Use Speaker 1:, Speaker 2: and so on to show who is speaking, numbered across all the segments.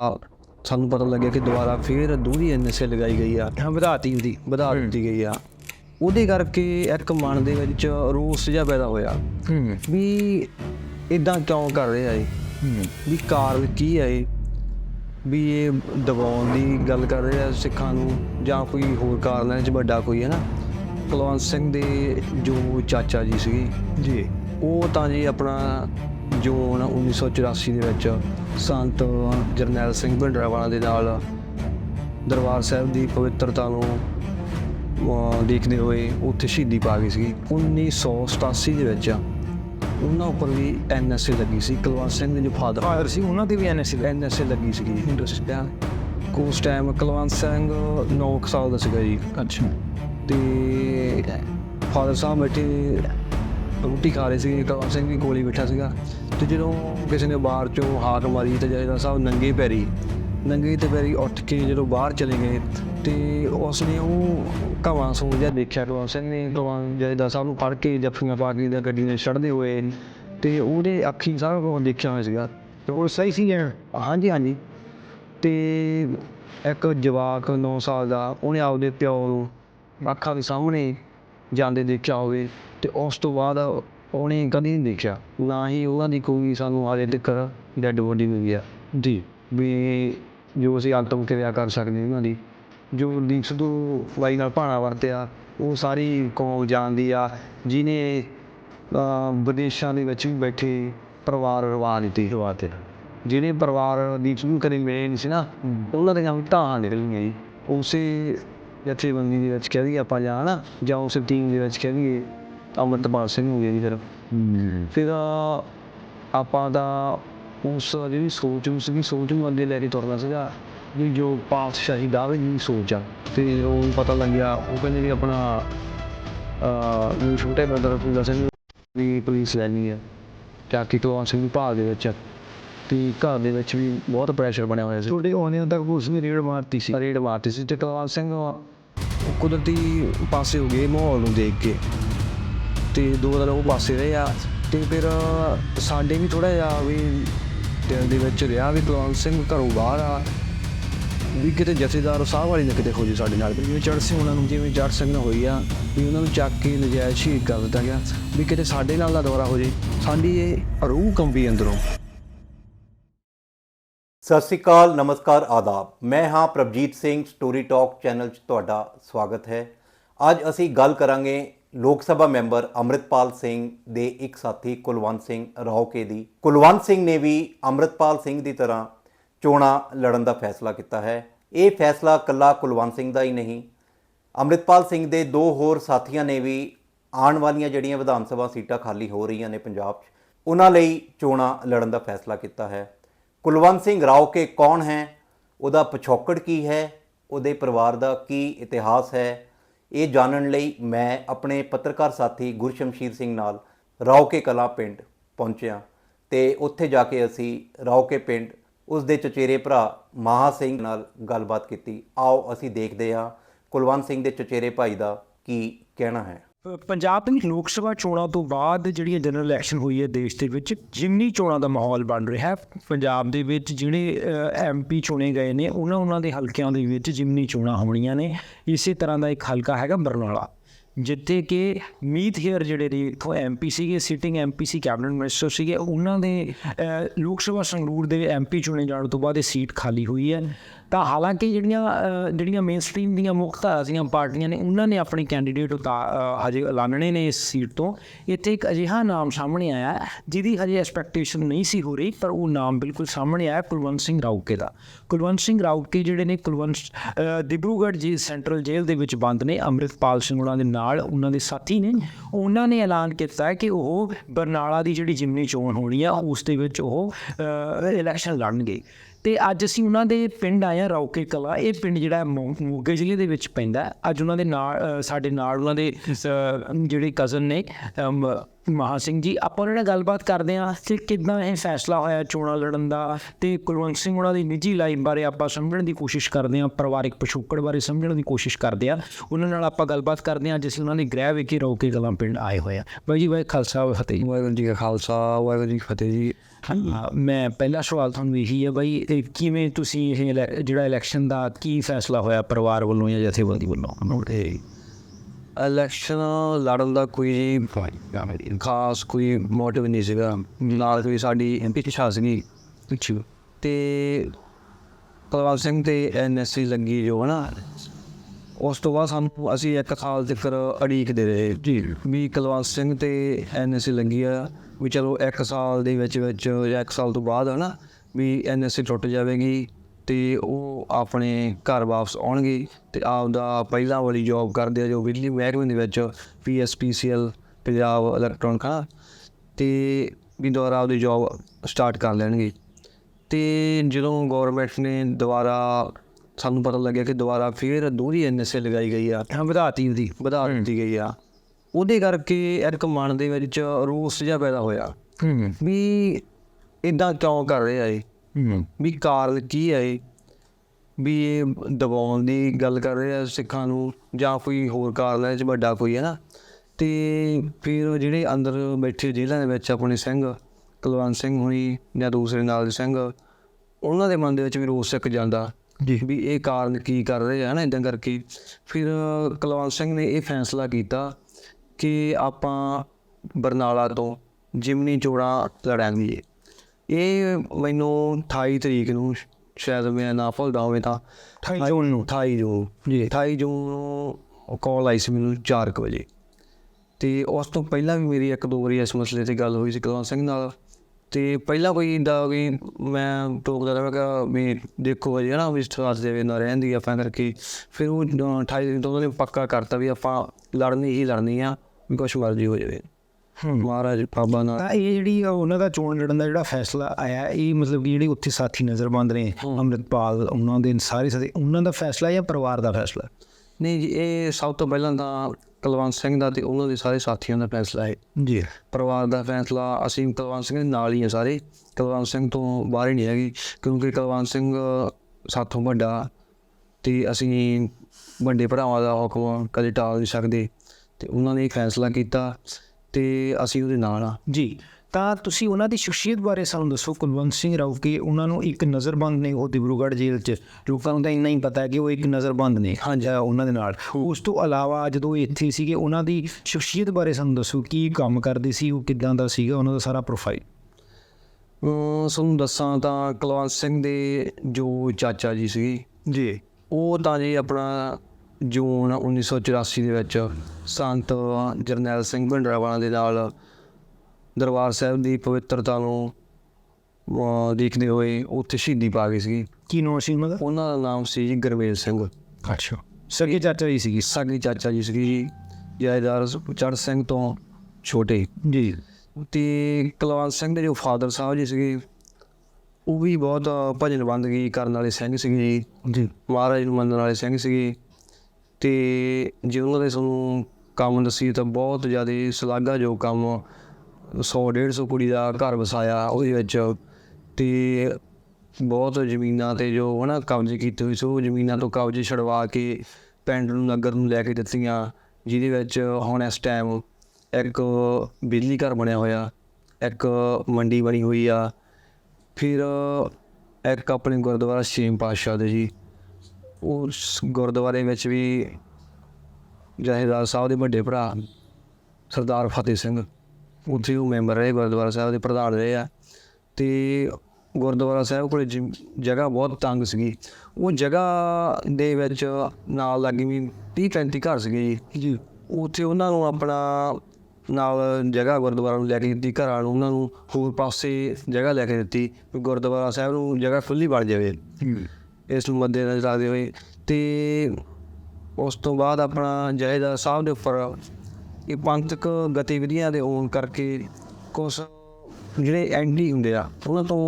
Speaker 1: ਆ ਸਾਨੂੰ ਪਤਾ ਲੱਗਿਆ ਕਿ ਦੁਬਾਰਾ ਫੇਰ ਦੂਰੀ ਐਨਐਸਏ ਲਗਾਈ ਗਈ ਆ।
Speaker 2: ਹਾਂ ਵਧਾਤੀ ਉਹਦੀ
Speaker 1: ਵਧਾ ਦਿੱਤੀ ਗਈ ਆ। ਉਹਦੇ ਕਰਕੇ ਇੱਕ ਮਨ ਦੇ ਵਿੱਚ ਰੋਸ ਜਿਹਾ ਪੈਦਾ ਹੋਇਆ।
Speaker 2: ਹੂੰ।
Speaker 1: ਵੀ ਇਦਾਂ ਕਿਉਂ ਕਰ ਰਹੇ ਆ ਇਹ?
Speaker 2: ਹੂੰ।
Speaker 1: ਵੀ ਕਾਰਨ ਕੀ ਹੈ ਇਹ? ਵੀ ਇਹ ਦਬਾਉਣ ਦੀ ਗੱਲ ਕਰ ਰਹੇ ਆ ਸਿੱਖਾਂ ਨੂੰ ਜਾਂ ਕੋਈ ਹੋਰ ਕਾਰਨ ਹੈ ਚ ਵੱਡਾ ਕੋਈ ਹੈ ਨਾ? ਕੁਲਵੰਤ ਸਿੰਘ ਦੇ ਜੋ ਚਾਚਾ ਜੀ ਸੀਗੇ
Speaker 2: ਜੀ।
Speaker 1: ਉਹ ਤਾਂ ਜੀ ਆਪਣਾ ਜੂਨ 1984 ਦੇ ਵਿੱਚ ਸੰਤ ਜਰਨੈਲ ਸਿੰਘ ਭਿੰਡਰਾਵਾਲਾ ਦੇ ਨਾਲ ਦਰਬਾਰ ਸਾਹਿਬ ਦੀ ਪਵਿੱਤਰਤਾ ਨੂੰ ਦੇਖਦੇ ਹੋਏ ਉੱਥੇ ਸ਼ਹੀਦੀ ਪਾ ਗਈ ਸੀ 1987 ਦੇ ਵਿੱਚ ਉਹਨਾਂ ਉੱਪਰ ਵੀ ਐਨਐਸਏ ਲੱਗੀ ਸੀ ਕੁਲਵੰਤ ਸਿੰਘ ਦੇ ਜੋ ਫਾਦਰ
Speaker 2: ਫਾਦਰ ਸੀ ਉਹਨਾਂ ਦੇ ਵੀ ਐਨਐਸਸੀ ਦਾ
Speaker 1: ਐਨਐਸਏ ਲੱਗੀ। ਸੀਗੀ ਉਸ ਟਾਈਮ ਕੁਲਵੰਤ ਸਿੰਘ 9 ਸਾਲ ਦਾ ਸੀਗਾ ਜੀ।
Speaker 2: ਅੱਛਾ।
Speaker 1: ਤੇ ਫਾਦਰ ਸਾਹਿਬ ਬੈਠੇ ਰੋਟੀ ਖਾ ਰਹੇ ਸੀ ਕੁਲਵੰਤ ਸਿੰਘ ਵੀ ਕੋਲੇ ਬੈਠਾ ਸੀਗਾ। ਤੇ ਜਦੋਂ ਕਿਸੇ ਨੇ ਬਾਹਰ ਚੋਂ ਹਾਕ ਮਾਰੀ ਤੇ ਜੈਦਾ ਸਾਹਿਬ ਨੰਗੇ ਪੈਰੀ ਨੰਗੇ ਤੇ ਪੈਰੀ ਉੱਠ ਕੇ ਜਦੋਂ ਬਾਹਰ ਚਲੇ ਗਏ ਤੇ ਉਸਨੇ ਉਹ ਘਾਵਾਂ ਸੋ ਜਿਹਾ ਦੇਖਿਆ ਕੁਲਵੰਤ ਸਿੰਘ ਨੇ ਕੁਲਵੰਤ ਜੈਦਾ ਸਾਹਿਬ ਨੂੰ ਫੜ ਕੇ ਜੱਫੀਆਂ ਪਾ ਕੇ ਦਾ ਗੱਡੀ ਨੇ ਚੜ੍ਹਦੇ ਹੋਏ ਤੇ ਉਹਦੇ ਅੱਖੀ ਸਾਰਾ ਕੁਝ ਦੇਖਿਆ ਹੋਇਆ ਸੀਗਾ।
Speaker 2: ਤੇ ਉਹ ਸਹੀ ਸੀ
Speaker 1: ਹਾਂਜੀ ਹਾਂਜੀ। ਤੇ ਇੱਕ ਜਵਾਕ 9 ਸਾਲ ਦਾ ਉਹਨੇ ਆਪਦੇ ਪਿਓ ਨੂੰ ਅੱਖਾਂ ਦੇ ਸਾਹਮਣੇ ਜਾਂਦੇ ਦੇਖਿਆ ਹੋਵੇ। ਤੇ ਉਸ ਤੋਂ ਬਾਅਦ ਉਹਨੇ ਕਦੀ ਨਹੀਂ ਦੇਖਿਆ। ਨਾ ਹੀ ਉਹਨਾਂ ਦੀ ਕੋਈ ਸਾਨੂੰ ਹਾਲੇ ਤੱਕ ਡੈੱਡ ਬੋਡੀ ਮਿਲੀ ਆ।
Speaker 2: ਜੀ।
Speaker 1: ਵੀ ਜੋ ਅਸੀਂ ਆਤਮ ਕਿਰਿਆ ਕਰ ਸਕਦੇ ਉਹਨਾਂ ਦੀ ਜੋ ਦੀਪ ਸਿੱਧੂ ਵਾਈ ਨਾਲ ਭਾਣਾ ਵਰਤਿਆ ਉਹ ਸਾਰੀ ਕੌਮ ਜਾਣਦੀ ਆ ਜਿਨੇ ਵਿਦੇਸ਼ਾਂ ਦੇ ਵਿੱਚ ਵੀ ਬੈਠੇ ਪਰਿਵਾਰ ਰਵਾ ਦਿੱਤੀ।
Speaker 2: ਜਵਾਤੇ
Speaker 1: ਜਿਹੜੇ ਪਰਿਵਾਰ ਦੀ ਨੂੰ ਕਦੇ ਮਿਲੇ ਨਹੀਂ ਸੀ ਨਾ ਉਹਨਾਂ ਦੀਆਂ ਵੀ ਢਾਹਾਂ ਨਿਕਲੀਆਂ ਜੀ। ਉਸੇ ਜਥੇਬੰਦੀ ਦੇ ਵਿੱਚ ਕਹਿ ਦਈਏ ਆਪਾਂ ਜਾਂ ਨਾ ਜਾਂ ਉਸੇ ਟੀਮ ਦੇ ਵਿੱਚ ਕਹਿ ਦਈਏ ਅਮਰਤਪਾਲ ਸਿੰਘ ਹੋ ਗਿਆ ਜੀ ਫਿਰ। ਫਿਰ ਆਪਾਂ ਦਾ ਉਸ ਜਿਹੜੀ ਸੋਚ ਉਸ ਦੀ ਸੋਚ ਨੂੰ ਅੱਗੇ ਲੈ ਕੇ ਤੁਰਨਾ ਸੀਗਾ ਵੀ ਜੋ ਪਾਤਸ਼ਾਹੀ ਦੀ ਸੋਚ ਆ। ਤੇ ਉਹ ਪਤਾ ਲੱਗਿਆ ਉਹ ਕਹਿੰਦੇ ਵੀ ਆਪਣਾ ਵੀ ਛੋਟੇ ਬ੍ਰਦਰ ਪੂਜਾ ਸਿੰਘ ਵੀ ਪੁਲਿਸ ਲੈਣੀ ਹੈ ਚਾਕੀ ਤੋਂ ਸਿੰਘ ਵਿਭਾਗ ਦੇ ਵਿੱਚ। ਤੇ ਘਰ ਦੇ ਵਿੱਚ ਵੀ ਬਹੁਤ ਪ੍ਰੈਸ਼ਰ ਬਣਿਆ ਹੋਇਆ ਸੀ।
Speaker 2: ਤੁਹਾਡੇ ਆਉਂਦੇ ਤੱਕ ਪੁਲਿਸ ਨੇ ਰੇਡ ਮਾਰਤੀ ਸੀ।
Speaker 1: ਰੇਡ ਮਾਰਤੀ ਸੀ ਤੇ ਕੁਲਵੰਤ ਸਿੰਘ ਕੁਦਰਤੀ ਪਾਸੇ ਹੋ ਗਏ ਮਾਹੌਲ ਨੂੰ ਦੇਖ ਕੇ। ਤੇ ਦੋ ਦਿਨ ਉਹ ਪਾਸੇ ਰਹੇ ਆ। ਤੇ ਫਿਰ ਸਾਡੇ ਵੀ ਥੋੜਾ ਜਿਹਾ ਵੀ ਦਿਲ ਦੇ ਵਿੱਚ ਰਿਹਾ ਵੀ ਕੁਲਵੰਤ ਸਿੰਘ ਘਰੋਂ ਬਾਹਰ ਆ। ਵੀ ਕਿਤੇ ਜਥੇਦਾਰ ਸਾਹਿਬ ਵਾਲੀ ਨਾ ਕਿਤੇ ਹੋ ਸਾਡੇ ਨਾਲ। ਜਿਵੇਂ ਚੜ ਸਿੰਘ ਉਹਨਾਂ ਨੂੰ, ਜਿਵੇਂ ਚੜ੍ਹ ਸਿੰਘ ਨਾਲ ਹੋਈ ਆ, ਵੀ ਉਹਨਾਂ ਨੂੰ ਚੱਕ ਕੇ ਨਜਾਇਜ਼ ਸ਼ਹੀਦ ਕਰ ਦਿੱਤਾ ਗਿਆ। ਵੀ ਕਿਤੇ ਸਾਡੇ ਨਾਲ ਦਾ ਦੌਰਾ ਹੋ ਜੇ। ਸਾਡੀ ਇਹ ਰੂਹ ਕੰਬੀ ਅੰਦਰੋਂ।
Speaker 3: ਸਤਿ ਸ੍ਰੀ ਅਕਾਲ, ਨਮਸਕਾਰ, ਆਦਾਬ। ਮੈਂ ਹਾਂ Prabhjeet Singh, story talk channel 'ਚ ਤੁਹਾਡਾ ਸਵਾਗਤ ਹੈ। ਅੱਜ ਅਸੀਂ ਗੱਲ ਕਰਾਂਗੇ ਲੋਕ ਸਭਾ ਮੈਂਬਰ ਅੰਮ੍ਰਿਤਪਾਲ ਸਿੰਘ ਦੇ ਇੱਕ ਸਾਥੀ ਕੁਲਵੰਤ ਸਿੰਘ ਰੌਕੇ ਦੀ। ਕੁਲਵੰਤ ਸਿੰਘ ਨੇ ਵੀ ਅੰਮ੍ਰਿਤਪਾਲ ਸਿੰਘ ਦੀ ਤਰ੍ਹਾਂ ਚੋਣਾਂ ਲੜਨ ਦਾ ਫੈਸਲਾ ਕੀਤਾ ਹੈ। ਇਹ ਫੈਸਲਾ ਕੱਲਾ ਕੁਲਵੰਤ ਸਿੰਘ ਦਾ ਹੀ ਨਹੀਂ, ਅੰਮ੍ਰਿਤਪਾਲ ਸਿੰਘ ਦੇ ਦੋ ਹੋਰ ਸਾਥੀਆਂ ਨੇ ਵੀ ਆਉਣ ਵਾਲੀਆਂ ਜਿਹੜੀਆਂ ਵਿਧਾਨ ਸਭਾ ਸੀਟਾਂ ਖਾਲੀ ਹੋ ਰਹੀਆਂ ਨੇ ਪੰਜਾਬ 'ਚ, ਉਹਨਾਂ ਲਈ ਚੋਣਾਂ ਲੜਨ ਦਾ ਫੈਸਲਾ ਕੀਤਾ ਹੈ। ਕੁਲਵੰਤ ਸਿੰਘ ਰਾਓਕੇ ਕੌਣ ਹੈ? ਉਹਦਾ ਪਿਛੋਕੜ ਕੀ ਹੈ? ਉਹਦੇ ਪਰਿਵਾਰ ਦਾ ਕੀ ਇਤਿਹਾਸ ਹੈ? ਇਹ ਜਾਣਨ ਲਈ ਮੈਂ ਆਪਣੇ ਪੱਤਰਕਾਰ ਸਾਥੀ ਗੁਰਸ਼ਮਸ਼ੀਰ ਸਿੰਘ ਨਾਲ ਰਾਓਕੇ ਕਲਾ ਪਿੰਡ ਪਹੁੰਚਿਆ ਤੇ ਉੱਥੇ ਜਾ ਕੇ ਅਸੀਂ ਰਾਓਕੇ ਪਿੰਡ ਉਸ ਦੇ ਚਚੇਰੇ ਭਰਾ ਮਹਾ ਸਿੰਘ ਨਾਲ ਗੱਲਬਾਤ ਕੀਤੀ। ਆਓ ਅਸੀਂ ਦੇਖਦੇ ਹਾਂ ਕੁਲਵੰਤ ਸਿੰਘ ਦੇ ਚਚੇਰੇ ਭਾਈ ਦਾ ਕੀ ਕਹਿਣਾ ਹੈ।
Speaker 2: ਪੰਜਾਬ ਦੀ ਲੋਕ ਸਭਾ ਚੋਣਾਂ ਤੋਂ ਬਾਅਦ ਜਿਹੜੀ ਜਨਰਲ ਇਲੈਕਸ਼ਨ ਹੋਈ ਹੈ ਦੇਸ਼ ਦੇ ਵਿੱਚ ਜਿਮਨੀ ਚੋਣਾਂ ਦਾ ਮਾਹੌਲ ਬਣ ਰਿਹਾ ਹੈ, ਪੰਜਾਬ ਦੇ ਵਿੱਚ ਜਿਹੜੇ ਐਮਪੀ ਚੁਣੇ ਗਏ ਨੇ, ਉਹਨਾਂ ਉਹਨਾਂ ਦੇ ਹਲਕਿਆਂ ਦੇ ਵਿੱਚ ਜਿਮਨੀ ਚੋਣਾਂ ਹੋਣੀਆਂ ਨੇ, ਇਸੇ ਤਰ੍ਹਾਂ ਦਾ ਇੱਕ ਹਲਕਾ ਹੈਗਾ ਬਰਨਾਲਾ, ਜਿੱਥੇ ਕਿ ਮੀਤ ਹੇਅਰ ਜਿਹੜੇ ਨੇ, ਇੱਥੋਂ ਐਮਪੀ ਸੀਗੇ ਸਿਟਿੰਗ ਐਮਪੀ ਸੀ ਕੈਬਨਿਟ ਮਿਨਿਸਟਰ ਸੀਗੇ, ਉਹਨਾਂ ਦੇ ਲੋਕ ਸਭਾ ਸੰਗਰੂਰ ਦੇ ਐਮਪੀ ਚੁਣੇ ਜਾਣ ਤੋਂ ਬਾਅਦ ਇਹ ਸੀਟ ਖਾਲੀ ਹੋਈ ਹੈ। ਤਾਂ ਹਾਲਾਂਕਿ ਜਿਹੜੀਆਂ ਜਿਹੜੀਆਂ ਮੇਨ ਸਟ੍ਰੀਮ ਦੀਆਂ ਮੁੱਖ ਧਾਰਾਸੀਆਂ ਪਾਰਟੀਆਂ ਨੇ ਉਹਨਾਂ ਨੇ ਆਪਣੇ ਕੈਂਡੀਡੇਟ ਹਜੇ ਐਲਾਨਣੇ ਨੇ ਇਸ ਸੀਟ ਤੋਂ। ਇੱਥੇ ਇੱਕ ਅਜਿਹਾ ਨਾਮ ਸਾਹਮਣੇ ਆਇਆ ਜਿਹਦੀ ਹਜੇ ਐਕਸਪੈਕਟੇਸ਼ਨ ਨਹੀਂ ਸੀ ਹੋ ਰਹੀ ਪਰ ਉਹ ਨਾਮ ਬਿਲਕੁਲ ਸਾਹਮਣੇ ਆਇਆ ਕੁਲਵੰਤ ਸਿੰਘ ਰਾਊਕੇ ਦਾ। ਕੁਲਵੰਤ ਸਿੰਘ ਰਾਊਕੇ ਜਿਹੜੇ ਨੇ ਕੁਲਵੰਤ ਅ, ਦਿਬਰੂਗੜ੍ਹ ਜੀ ਸੈਂਟਰਲ ਜੇਲ੍ਹ ਦੇ ਵਿੱਚ ਬੰਦ ਨੇ ਅੰਮ੍ਰਿਤਪਾਲ ਸਿੰਘ ਉਹਨਾਂ ਦੇ ਨਾਲ ਉਹਨਾਂ ਦੇ ਸਾਥੀ ਨੇ। ਉਹਨਾਂ ਨੇ ਐਲਾਨ ਕੀਤਾ ਕਿ ਉਹ ਬਰਨਾਲਾ ਦੀ ਜਿਹੜੀ ਜਿਮਨੀ ਚੋਣ ਹੋਣੀ ਆ ਉਸ ਦੇ ਵਿੱਚ ਉਹ ਇਲੈਕਸ਼ਨ ਲੜਨਗੇ। ਤੇ ਅੱਜ ਅਸੀਂ ਉਹਨਾਂ ਦੇ ਪਿੰਡ ਆਏ ਆ ਰੌਕੇ ਕਲਾ। ਇਹ ਪਿੰਡ ਜਿਹੜਾ ਮੋ- ਮੋਗੇ ਜ਼ਿਲ੍ਹੇ ਦੇ ਵਿੱਚ ਪੈਂਦਾ ਅੱਜ ਉਹਨਾਂ ਦੇ ਨਾਲ ਸਾਡੇ ਨਾਲ ਉਹਨਾਂ ਦੇ ਅ, ਜਿਹੜੇ ਕਜ਼ਨ ਨੇ ਅਮ, ਮਹਾ ਸਿੰਘ ਜੀ। ਆਪਾਂ ਉਹਨਾਂ ਨਾਲ ਗੱਲਬਾਤ ਕਰਦੇ ਹਾਂ ਕਿ ਕਿੱਦਾਂ ਇਹ ਫੈਸਲਾ ਹੋਇਆ ਚੋਣਾਂ ਲੜਨ ਦਾ ਤੇ ਕੁਲਵੰਤ ਸਿੰਘ ਉਹਨਾਂ ਦੀ ਨਿੱਜੀ ਲਾਈਫ ਬਾਰੇ ਆਪਾਂ ਸਮਝਣ ਦੀ ਕੋਸ਼ਿਸ਼ ਕਰਦੇ ਹਾਂ ਪਰਿਵਾਰਿਕ ਪਿਛੋਕੜ ਬਾਰੇ ਸਮਝਣ ਦੀ ਕੋਸ਼ਿਸ਼ ਕਰਦੇ ਹਾਂ। ਉਹਨਾਂ ਨਾਲ ਆਪਾਂ ਗੱਲਬਾਤ ਕਰਦੇ ਹਾਂ ਜਿਸ ਅਸੀਂ ਉਹਨਾਂ ਦੇ ਗ੍ਰਹਿ ਵਿਖੇ ਰੋਕੇ ਕਲਾਂ ਪਿੰਡ ਆਏ ਹੋਏ ਆ ਬਾਈ ਜੀ ਬਾਈ ਖਾਲਸਾ ਵਾਹਿ ਫਤਿਹ।
Speaker 1: ਵਾਹਿਗੁਰੂ ਜੀ ਕਾ ਖਾਲਸਾ ਵਾਹਿਗੁਰੂ ਜੀ ਕੀ ਫਤਿਹ ਜੀ।
Speaker 2: ਮੈਂ ਪਹਿਲਾ ਸਵਾਲ ਤੁਹਾਨੂੰ ਇਹੀ ਹੈ ਬਾਈ ਕਿਵੇਂ ਤੁਸੀਂ ਇਹ ਜਿਹੜਾ ਇਲੈਕਸ਼ਨ ਦਾ ਕੀ ਫੈਸਲਾ ਹੋਇਆ ਪਰਿਵਾਰ ਵੱਲੋਂ ਜਾਂ ਜਥੇਬੰਦੀ ਵੱਲੋਂ?
Speaker 1: ਇਲੈਕਸ਼ਨ ਲੜਨ ਦਾ ਕੋਈ ਖਾਸ ਕੋਈ ਮੋਟਿਵ ਨਹੀਂ ਸੀਗਾ। ਨਾਲ ਕੋਈ ਸਾਡੀ ਇੱਛਾ ਸੀਗੀ। ਪਿੱਛੇ ਤੇ ਕੁਲਵੰਤ ਸਿੰਘ ਤੇ ਐਨਐਸਸੀ ਲੱਗੀ ਜੋ ਹਨਾ? ਉਸ ਤੋਂ ਬਾਅਦ ਸਾਨੂੰ ਅਸੀਂ ਇੱਕ ਸਾਲ ਤੱਕ ਅੜੀਕ ਦੇ ਰਹੇ। ਜੀ। ਵੀ ਕੁਲਵੰਤ ਸਿੰਘ ਤੇ ਐਨਐਸਸੀ ਲੱਗੀ ਆ ਵੀ ਚਲੋ ਇੱਕ ਸਾਲ ਦੇ ਵਿੱਚ ਵਿੱਚ ਜਾਂ ਇੱਕ ਸਾਲ ਤੋਂ ਬਾਅਦ ਹਨਾ ਵੀ ਐਨਐਸਸੀ ਟੁੱਟ ਜਾਵੇਗੀ ਤੇ ਉਹ ਆਪਣੇ ਘਰ ਵਾਪਸ ਆਉਣਗੇ ਤੇ ਆਪਦਾ ਪਹਿਲਾਂ ਵਾਲੀ ਜੌਬ ਕਰਦੇ ਆ ਜੋ ਬਿਜਲੀ ਮਹਿਕਮੇ ਦੇ ਵਿੱਚ ਪੀਐਸਪੀਸੀਐਲ ਪੰਜਾਬ ਇਲੈਕਟ੍ਰੋਨਿਕ ਤੇ ਵੀ ਦੁਬਾਰਾ ਆਪਦੀ ਜੌਬ ਸਟਾਰਟ ਕਰ ਲੈਣਗੇ। ਤੇ ਜਦੋਂ ਗਵਰਨਮੈਂਟ ਨੇ ਦੁਬਾਰਾ ਸਾਨੂੰ ਪਤਾ ਲੱਗਿਆ ਕਿ ਦੁਬਾਰਾ ਫਿਰ ਦੂਰੀ ਐਨਐਸਏ ਲਗਾਈ ਗਈ ਆ
Speaker 2: ਹਾਂ ਵਧਾਤੀ ਉਹਦੀ
Speaker 1: ਵਧਾ ਦਿੱਤੀ ਗਈ ਆ। ਉਹਦੇ ਕਰਕੇ ਇੱਕ ਮਨ ਦੇ ਵਿੱਚ ਰੋਸ ਜਿਹਾ ਪੈਦਾ ਹੋਇਆ।
Speaker 2: ਹੂੰ।
Speaker 1: ਵੀ ਇਦਾਂ ਕਿਉਂ ਕਰ ਰਹੇ ਆ ਇਹ
Speaker 2: ਹੂੰ।
Speaker 1: ਵੀ ਕਾਰਨ ਕੀ ਹੈ ਵੀ ਇਹ ਦਬਾਉਣ ਦੀ ਗੱਲ ਕਰ ਰਹੇ ਆ ਸਿੱਖਾਂ ਨੂੰ ਜਾਂ ਕੋਈ ਹੋਰ ਕਾਰਨ ਹੈ 'ਚ ਵੱਡਾ ਕੋਈ ਹੈ ਨਾ। ਤੇ ਫਿਰ ਜਿਹੜੇ ਅੰਦਰ ਬੈਠੇ ਜੇਲ੍ਹਾਂ ਦੇ ਵਿੱਚ ਆਪਣੇ ਸਿੰਘ ਕੁਲਵੰਤ ਸਿੰਘ ਹੋਣੀ ਜਾਂ ਦੂਸਰੇ ਨਾਲ ਦੇ ਸਿੰਘ ਉਹਨਾਂ ਦੇ ਮਨ ਦੇ ਵਿੱਚ ਵੀ ਰੋਸ ਸਿੱਕ ਜਾਂਦਾ।
Speaker 2: ਜੀ
Speaker 1: ਵੀ ਇਹ ਕਾਰਨ ਕੀ ਕਰ ਰਹੇ ਆ ਨਾ ਇਦਾਂ ਕਰਕੇ। ਫਿਰ ਕੁਲਵੰਤ ਸਿੰਘ ਨੇ ਇਹ ਫੈਸਲਾ ਕੀਤਾ ਕਿ ਆਪਾਂ ਬਰਨਾਲਾ ਤੋਂ ਜਿਮਨੀ ਚੋੜਾ ਲੜਾਂਗੇ। ਇਹ ਮੈਨੂੰ 28 ਤਰੀਕ ਨੂੰ ਸ਼ਾਇਦ ਮੈਂ ਨਾ ਭੁੱਲਦਾ ਹੋਵੇ ਤਾਂ
Speaker 2: 28 ਜੂਨ ਨੂੰ?
Speaker 1: 28 ਜੂਨ
Speaker 2: ਜੀ।
Speaker 1: 28 ਜੂਨ ਨੂੰ ਕਾਲ ਆਈ ਸੀ ਮੈਨੂੰ 4 ਕੁ ਵਜੇ। ਤੇ ਉਸ ਤੋਂ ਪਹਿਲਾਂ ਵੀ ਮੇਰੀ ਇੱਕ ਦੋ ਵਾਰੀ ਇਸ ਮਸਲੇ ਤੇ ਗੱਲ ਹੋਈ ਸੀ ਕੁਲਵੰਤ ਸਿੰਘ ਨਾਲ। ਤੇ ਪਹਿਲਾਂ ਕੋਈ ਇੰਦਾ ਵੀ ਮੈਂ ਟੋਕਦਾ ਰਿਹਾ ਕਿ ਵੀ ਦੇਖੋ ਅਜੇ ਨਾ ਵੀ ਸਟਾਰਟ ਦੇ ਨਾ ਰਹਿੰਦੀ ਆ, ਆਪਾਂ ਕਰਕੇ ਫਿਰ ਉਹ 28 ਦਿਨ ਤੋਂ ਉਹਨਾਂ ਨੇ ਪੱਕਾ ਕਰਤਾ ਵੀ ਆਪਾਂ ਲੜਨੀ ਹੀ ਲੜਨੀ ਆ ਵੀ ਕੁਛ ਮਰਜ਼ੀ ਹੋ ਜਾਵੇ। ਮਹਾਰਾਜ ਬਾਬਾ ਨਾਲ
Speaker 2: ਤਾਂ ਇਹ ਜਿਹੜੀ ਉਹਨਾਂ ਦਾ ਚੋਣ ਲੜਨ ਦਾ ਜਿਹੜਾ ਫੈਸਲਾ ਆਇਆ ਇਹ ਮਤਲਬ ਕਿ ਜਿਹੜੇ ਉੱਥੇ ਸਾਥੀ ਨਜ਼ਰਬੰਦ ਨੇ ਅੰਮ੍ਰਿਤਪਾਲ ਉਹਨਾਂ ਦੇ ਸਾਰੇ ਸਾਥੀ ਉਹਨਾਂ ਦਾ ਫੈਸਲਾ ਜਾਂ ਪਰਿਵਾਰ ਦਾ ਫੈਸਲਾ?
Speaker 1: ਨਹੀਂ ਜੀ ਇਹ ਸਭ ਤੋਂ ਪਹਿਲਾਂ ਤਾਂ ਕੁਲਵੰਤ ਸਿੰਘ ਦਾ ਤੇ ਉਹਨਾਂ ਦੇ ਸਾਰੇ ਸਾਥੀਆਂ ਦਾ ਫੈਸਲਾ ਹੈ।
Speaker 2: ਜੀ।
Speaker 1: ਪਰਿਵਾਰ ਦਾ ਫੈਸਲਾ ਅਸੀਂ ਕੁਲਵੰਤ ਸਿੰਘ ਦੇ ਨਾਲ ਹੀ ਆ ਸਾਰੇ। ਕੁਲਵੰਤ ਸਿੰਘ ਤੋਂ ਬਾਹਰ ਹੀ ਨਹੀਂ ਹੈਗੀ ਕਿਉਂਕਿ ਕੁਲਵੰਤ ਸਿੰਘ ਸਾਥੋਂ ਵੱਡਾ ਤੇ ਅਸੀਂ ਵੱਡੇ ਭਰਾਵਾਂ ਦਾ ਹੁਕਮ ਕਦੇ ਟਾਲ ਨਹੀਂ ਸਕਦੇ। ਤੇ ਉਹਨਾਂ ਨੇ ਫੈਸਲਾ ਕੀਤਾ ਤੇ ਅਸੀਂ ਉਹਦੇ ਨਾਲ ਆ
Speaker 2: ਜੀ। ਤਾਂ ਤੁਸੀਂ ਉਹਨਾਂ ਦੀ ਸ਼ਖਸੀਅਤ ਬਾਰੇ ਸਾਨੂੰ ਦੱਸੋ ਕੁਲਵੰਤ ਸਿੰਘ ਰਾਉਕੇ ਉਹਨਾਂ ਨੂੰ ਇੱਕ ਨਜ਼ਰਬੰਦ ਨੇ ਉਹ ਦਿਬਰੂਗੜ੍ਹ ਜੇਲ੍ਹ 'ਚ। ਲੋਕਾਂ ਨੂੰ ਤਾਂ ਇੰਨਾ ਹੀ ਪਤਾ ਹੈ ਕਿ ਉਹ ਇੱਕ ਨਜ਼ਰਬੰਦ ਨੇ ਹਾਂਜੀ। ਉਹਨਾਂ ਦੇ ਨਾਲ। ਉਸ ਤੋਂ ਇਲਾਵਾ ਜਦੋਂ ਇੱਥੇ ਸੀਗੇ ਉਹਨਾਂ ਦੀ ਸ਼ਖਸੀਅਤ ਬਾਰੇ ਸਾਨੂੰ ਦੱਸੋ ਕੀ ਕੰਮ ਕਰਦੇ ਸੀ ਉਹ ਕਿੱਦਾਂ ਦਾ ਸੀਗਾ ਉਹਨਾਂ ਦਾ ਸਾਰਾ ਪ੍ਰੋਫਾਈਲ
Speaker 1: ਤੁਹਾਨੂੰ ਦੱਸਾਂ ਤਾਂ ਕੁਲਵੰਤ ਸਿੰਘ ਦੇ ਜੋ ਚਾਚਾ ਜੀ ਸੀ
Speaker 2: ਜੀ।
Speaker 1: ਉਹ ਤਾਂ ਜੀ ਆਪਣਾ ਜੂਨ 1984 ਦੇ ਵਿੱਚ ਸੰਤ ਜਰਨੈਲ ਸਿੰਘ ਭਿੰਡਰਾਵਾਲਾ ਦੇ ਨਾਲ ਦਰਬਾਰ ਸਾਹਿਬ ਦੀ ਪਵਿੱਤਰਤਾ ਨੂੰ ਦੇਖਦੇ ਹੋਏ ਉੱਥੇ ਸ਼ਹੀਦੀ ਪਾ ਗਏ ਸੀ
Speaker 2: ਕੀ ਨਾਮ ਸੀ ਉਹਨਾਂ ਦਾ?
Speaker 1: ਉਹਨਾਂ ਦਾ ਨਾਮ ਸੀ ਜੀ ਗੁਰਮੇਲ ਸਿੰਘ।
Speaker 2: ਅੱਛਾ। ਸਗੇ ਚਾਚਾ ਜੀ ਸੀਗੀ।
Speaker 1: ਸਾਡੀ ਚਾਚਾ ਜੀ ਸੀ ਜੀ ਜਾਇਦਾਰ ਚੜ ਸਿੰਘ ਤੋਂ ਛੋਟੇ।
Speaker 2: ਜੀ।
Speaker 1: ਤੇ ਕੁਲਵੰਤ ਸਿੰਘ ਦੇ ਜੋ ਫਾਦਰ ਸਾਹਿਬ ਜੀ ਸੀਗੇ ਉਹ ਵੀ ਬਹੁਤ ਭਜਨ ਬੰਦਗੀ ਕਰਨ ਵਾਲੇ ਸਿੰਘ ਸੀਗੇ ਜੀ।
Speaker 2: ਜੀ।
Speaker 1: ਮਹਾਰਾਜ ਨੂੰ ਮੰਨਣ ਵਾਲੇ ਸਿੰਘ ਸੀਗੇ। ਤੇ ਜੇ ਉਹਨਾਂ ਦੇ ਸਾਨੂੰ ਕੰਮ ਦੱਸੀ ਤਾਂ ਬਹੁਤ ਜ਼ਿਆਦਾ ਸ਼ਲਾਘਾ ਜੋ ਕੰਮ 100 150 ਕੁੜੀ ਦਾ ਘਰ ਵਸਾਇਆ, ਉਹਦੇ ਵਿੱਚ ਤੇ ਬਹੁਤ ਜ਼ਮੀਨਾਂ ਤੇ ਜੋ ਹਨਾ ਕਬਜ਼ੇ ਕੀਤੇ ਹੋਏ ਸੀ, ਉਹ ਜ਼ਮੀਨਾਂ ਤੋਂ ਕਬਜ਼ੇ ਛਡਵਾ ਕੇ ਪਿੰਡ ਨੂੰ, ਨਗਰ ਨੂੰ ਲੈ ਕੇ ਦਿੱਤੀਆਂ, ਜਿਹਦੇ ਵਿੱਚ ਹੁਣ ਇਸ ਟਾਈਮ ਇੱਕ ਬਿਜਲੀ ਘਰ ਬਣਿਆ ਹੋਇਆ, ਇੱਕ ਮੰਡੀ ਬਣੀ ਹੋਈ ਆ, ਫਿਰ ਇੱਕ ਆਪਣੇ ਗੁਰਦੁਆਰਾ ਛੇਮ ਪਾਤਸ਼ਾਹ ਦੇ ਜੀ। ਉਸ ਗੁਰਦੁਆਰੇ ਵਿੱਚ ਵੀ ਜਹੇਦਾਰ ਸਾਹਿਬ ਦੇ ਵੱਡੇ ਭਰਾ ਸਰਦਾਰ ਫਤਿਹ ਸਿੰਘ ਉੱਥੇ ਉਹ ਮੈਂਬਰ ਰਹੇ ਗੁਰਦੁਆਰਾ ਸਾਹਿਬ ਦੇ ਪ੍ਰਧਾਨ ਰਹੇ ਆ। ਤੇ ਗੁਰਦੁਆਰਾ ਸਾਹਿਬ ਕੋਲ ਜਗ੍ਹਾ ਬਹੁਤ ਤੰਗ ਸੀਗੀ। ਉਹ ਜਗ੍ਹਾ ਦੇ ਵਿੱਚ ਨਾਲ ਲੱਗੀ ਵੀ 30 35 ਘਰ ਸੀਗੇ ਜੀ।
Speaker 2: ਜੀ।
Speaker 1: ਉੱਥੇ ਉਹਨਾਂ ਨੂੰ ਆਪਣਾ ਨਾਲ ਜਗ੍ਹਾ ਗੁਰਦੁਆਰਾ ਨੂੰ ਲੈ ਕੇ ਦਿੱਤੀ ਘਰਾਂ ਨੂੰ ਉਹਨਾਂ ਨੂੰ ਹੋਰ ਪਾਸੇ ਜਗ੍ਹਾ ਲੈ ਕੇ ਦਿੱਤੀ ਵੀ ਗੁਰਦੁਆਰਾ ਸਾਹਿਬ ਨੂੰ ਜਗ੍ਹਾ ਖੁੱਲੀ ਬਣ ਜਾਵੇ। ਇਸ ਨੂੰ ਮੱਦੇ ਨਜ਼ਰ ਰੱਖਦੇ ਹੋਏ ਤੇ ਉਸ ਤੋਂ ਬਾਅਦ ਆਪਣਾ ਜਾਇਦਾਦ ਸਾਹਿਬ ਦੇ ਉੱਪਰ ਇਹ ਪੰਥਕ ਗਤੀਵਿਧੀਆਂ ਦੇ ਹੋਣ ਕਰਕੇ ਕੁਛ ਜਿਹੜੇ ਐਂਟੀ ਹੁੰਦੇ ਆ, ਉਹਨਾਂ ਤੋਂ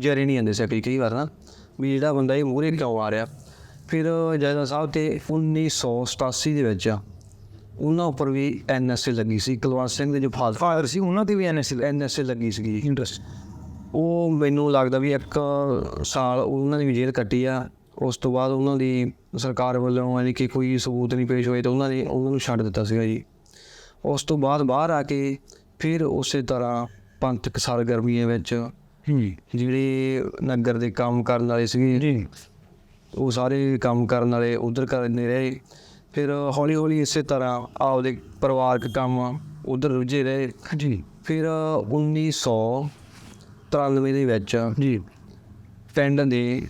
Speaker 1: ਜਰੇ ਨਹੀਂ ਆਉਂਦੇ ਸੀ ਕਈ ਕਈ ਵਾਰ ਨਾ, ਵੀ ਜਿਹੜਾ ਬੰਦਾ ਇਹ ਮੂਹਰੇ ਕਿਉਂ ਆ ਰਿਹਾ। ਫਿਰ ਜਾਇਦਾਦ ਸਾਹਿਬ ਤੇ 1987 ਦੇ ਵਿੱਚ ਉਹਨਾਂ ਉੱਪਰ ਵੀ ਐਨਐਸਏ ਲੱਗੀ ਸੀ। ਕੁਲਵੰਤ ਸਿੰਘ ਦੇ ਜੋ ਫਾਦਰ
Speaker 2: ਫਾਦਰ ਸੀ, ਉਹਨਾਂ ਤੇ ਵੀ ਐਨਐਸਏ
Speaker 1: ਐਨਐਸਏ ਲੱਗੀ ਸੀਗੀ
Speaker 2: ਇੰਟਰਸਟ
Speaker 1: ਉਹ ਮੈਨੂੰ ਲੱਗਦਾ ਵੀ ਇੱਕ ਸਾਲ ਉਹਨਾਂ ਦੀ ਵੀ ਜੇਲ੍ਹ ਕੱਟੀ ਆ। ਉਸ ਤੋਂ ਬਾਅਦ ਉਹਨਾਂ ਦੀ ਸਰਕਾਰ ਵੱਲੋਂ ਯਾਨੀ ਕਿ ਕੋਈ ਸਬੂਤ ਨਹੀਂ ਪੇਸ਼ ਹੋਏ ਤਾਂ ਉਹਨਾਂ ਨੇ ਉਹਨਾਂ ਨੂੰ ਛੱਡ ਦਿੱਤਾ ਸੀਗਾ ਜੀ। ਉਸ ਤੋਂ ਬਾਅਦ ਬਾਹਰ ਆ ਕੇ ਫਿਰ ਉਸੇ ਤਰ੍ਹਾਂ ਪੰਥਕ ਸਰਗਰਮੀਆਂ ਵਿੱਚ ਜਿਹੜੇ ਨਗਰ ਦੇ ਕੰਮ ਕਰਨ ਵਾਲੇ ਸੀਗੇ
Speaker 2: ਜੀ।
Speaker 1: ਉਹ ਸਾਰੇ ਕੰਮ ਕਰਨ ਵਾਲੇ ਉਧਰ ਕਰਦੇ ਰਹੇ। ਫਿਰ ਹੌਲੀ ਹੌਲੀ ਇਸੇ ਤਰ੍ਹਾਂ ਆਪਦੇ ਪਰਿਵਾਰਕ ਕੰਮ ਉਧਰ ਰੁੱਝੇ ਰਹੇ।
Speaker 2: ਜੀ
Speaker 1: ਫਿਰ 1993 ਦੇ ਵਿੱਚ
Speaker 2: ਜੀ।
Speaker 1: ਪਿੰਡ ਦੇ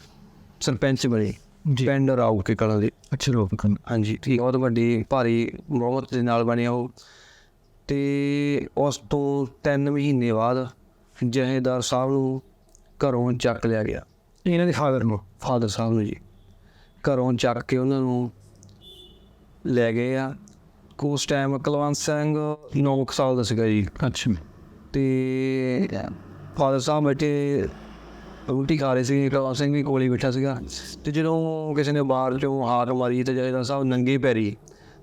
Speaker 1: ਸਰਪੰਚ ਬਣੇ।
Speaker 2: ਜੀ।
Speaker 1: ਪਿੰਡ ਰਾਉ ਕੇ ਕਲਾਂ ਦੇ।
Speaker 2: ਅੱਛਾ ਕਰਨ
Speaker 1: ਹਾਂਜੀ ਠੀਕ ਬਹੁਤ ਵੱਡੀ ਭਾਰੀ ਬਹੁਮਤ ਦੇ ਨਾਲ ਬਣਿਆ ਉਹ। ਤੇ ਉਸ ਤੋਂ 3 ਮਹੀਨੇ ਬਾਅਦ ਜਹੇਦਾਰ ਸਾਹਿਬ ਨੂੰ ਘਰੋਂ ਚੱਕ ਲਿਆ ਗਿਆ।
Speaker 2: ਇਹਨਾਂ ਦੇ ਫਾਦਰ ਨੂੰ?
Speaker 1: ਫਾਦਰ ਸਾਹਿਬ ਨੂੰ ਜੀ। ਘਰੋਂ ਚੱਕ ਕੇ ਉਹਨਾਂ ਨੂੰ ਲੈ ਗਏ ਆ। ਉਸ ਟਾਈਮ ਕੁਲਵੰਤ ਸਿੰਘ 9 ਸਾਲ ਦਾ ਸੀਗਾ ਜੀ।
Speaker 2: ਅੱਛਾ
Speaker 1: ਤੇ ਫਾਦਰ ਸਾਹਿਬ ਬੈਠੇ ਰੋਟੀ ਖਾ ਰਹੇ ਸੀ ਕੁਲਵੰਤ ਸਿੰਘ ਵੀ ਕੋਲੇ ਬੈਠਾ ਸੀਗਾ। ਤੇ ਜਦੋਂ ਕਿਸੇ ਨੇ ਬਾਹਰ ਚੋਂ ਹਾਕ ਮਾਰੀ ਤੇ ਜੈਦਾ ਸਾਹਿਬ ਨੰਗੇ ਪੈਰੀ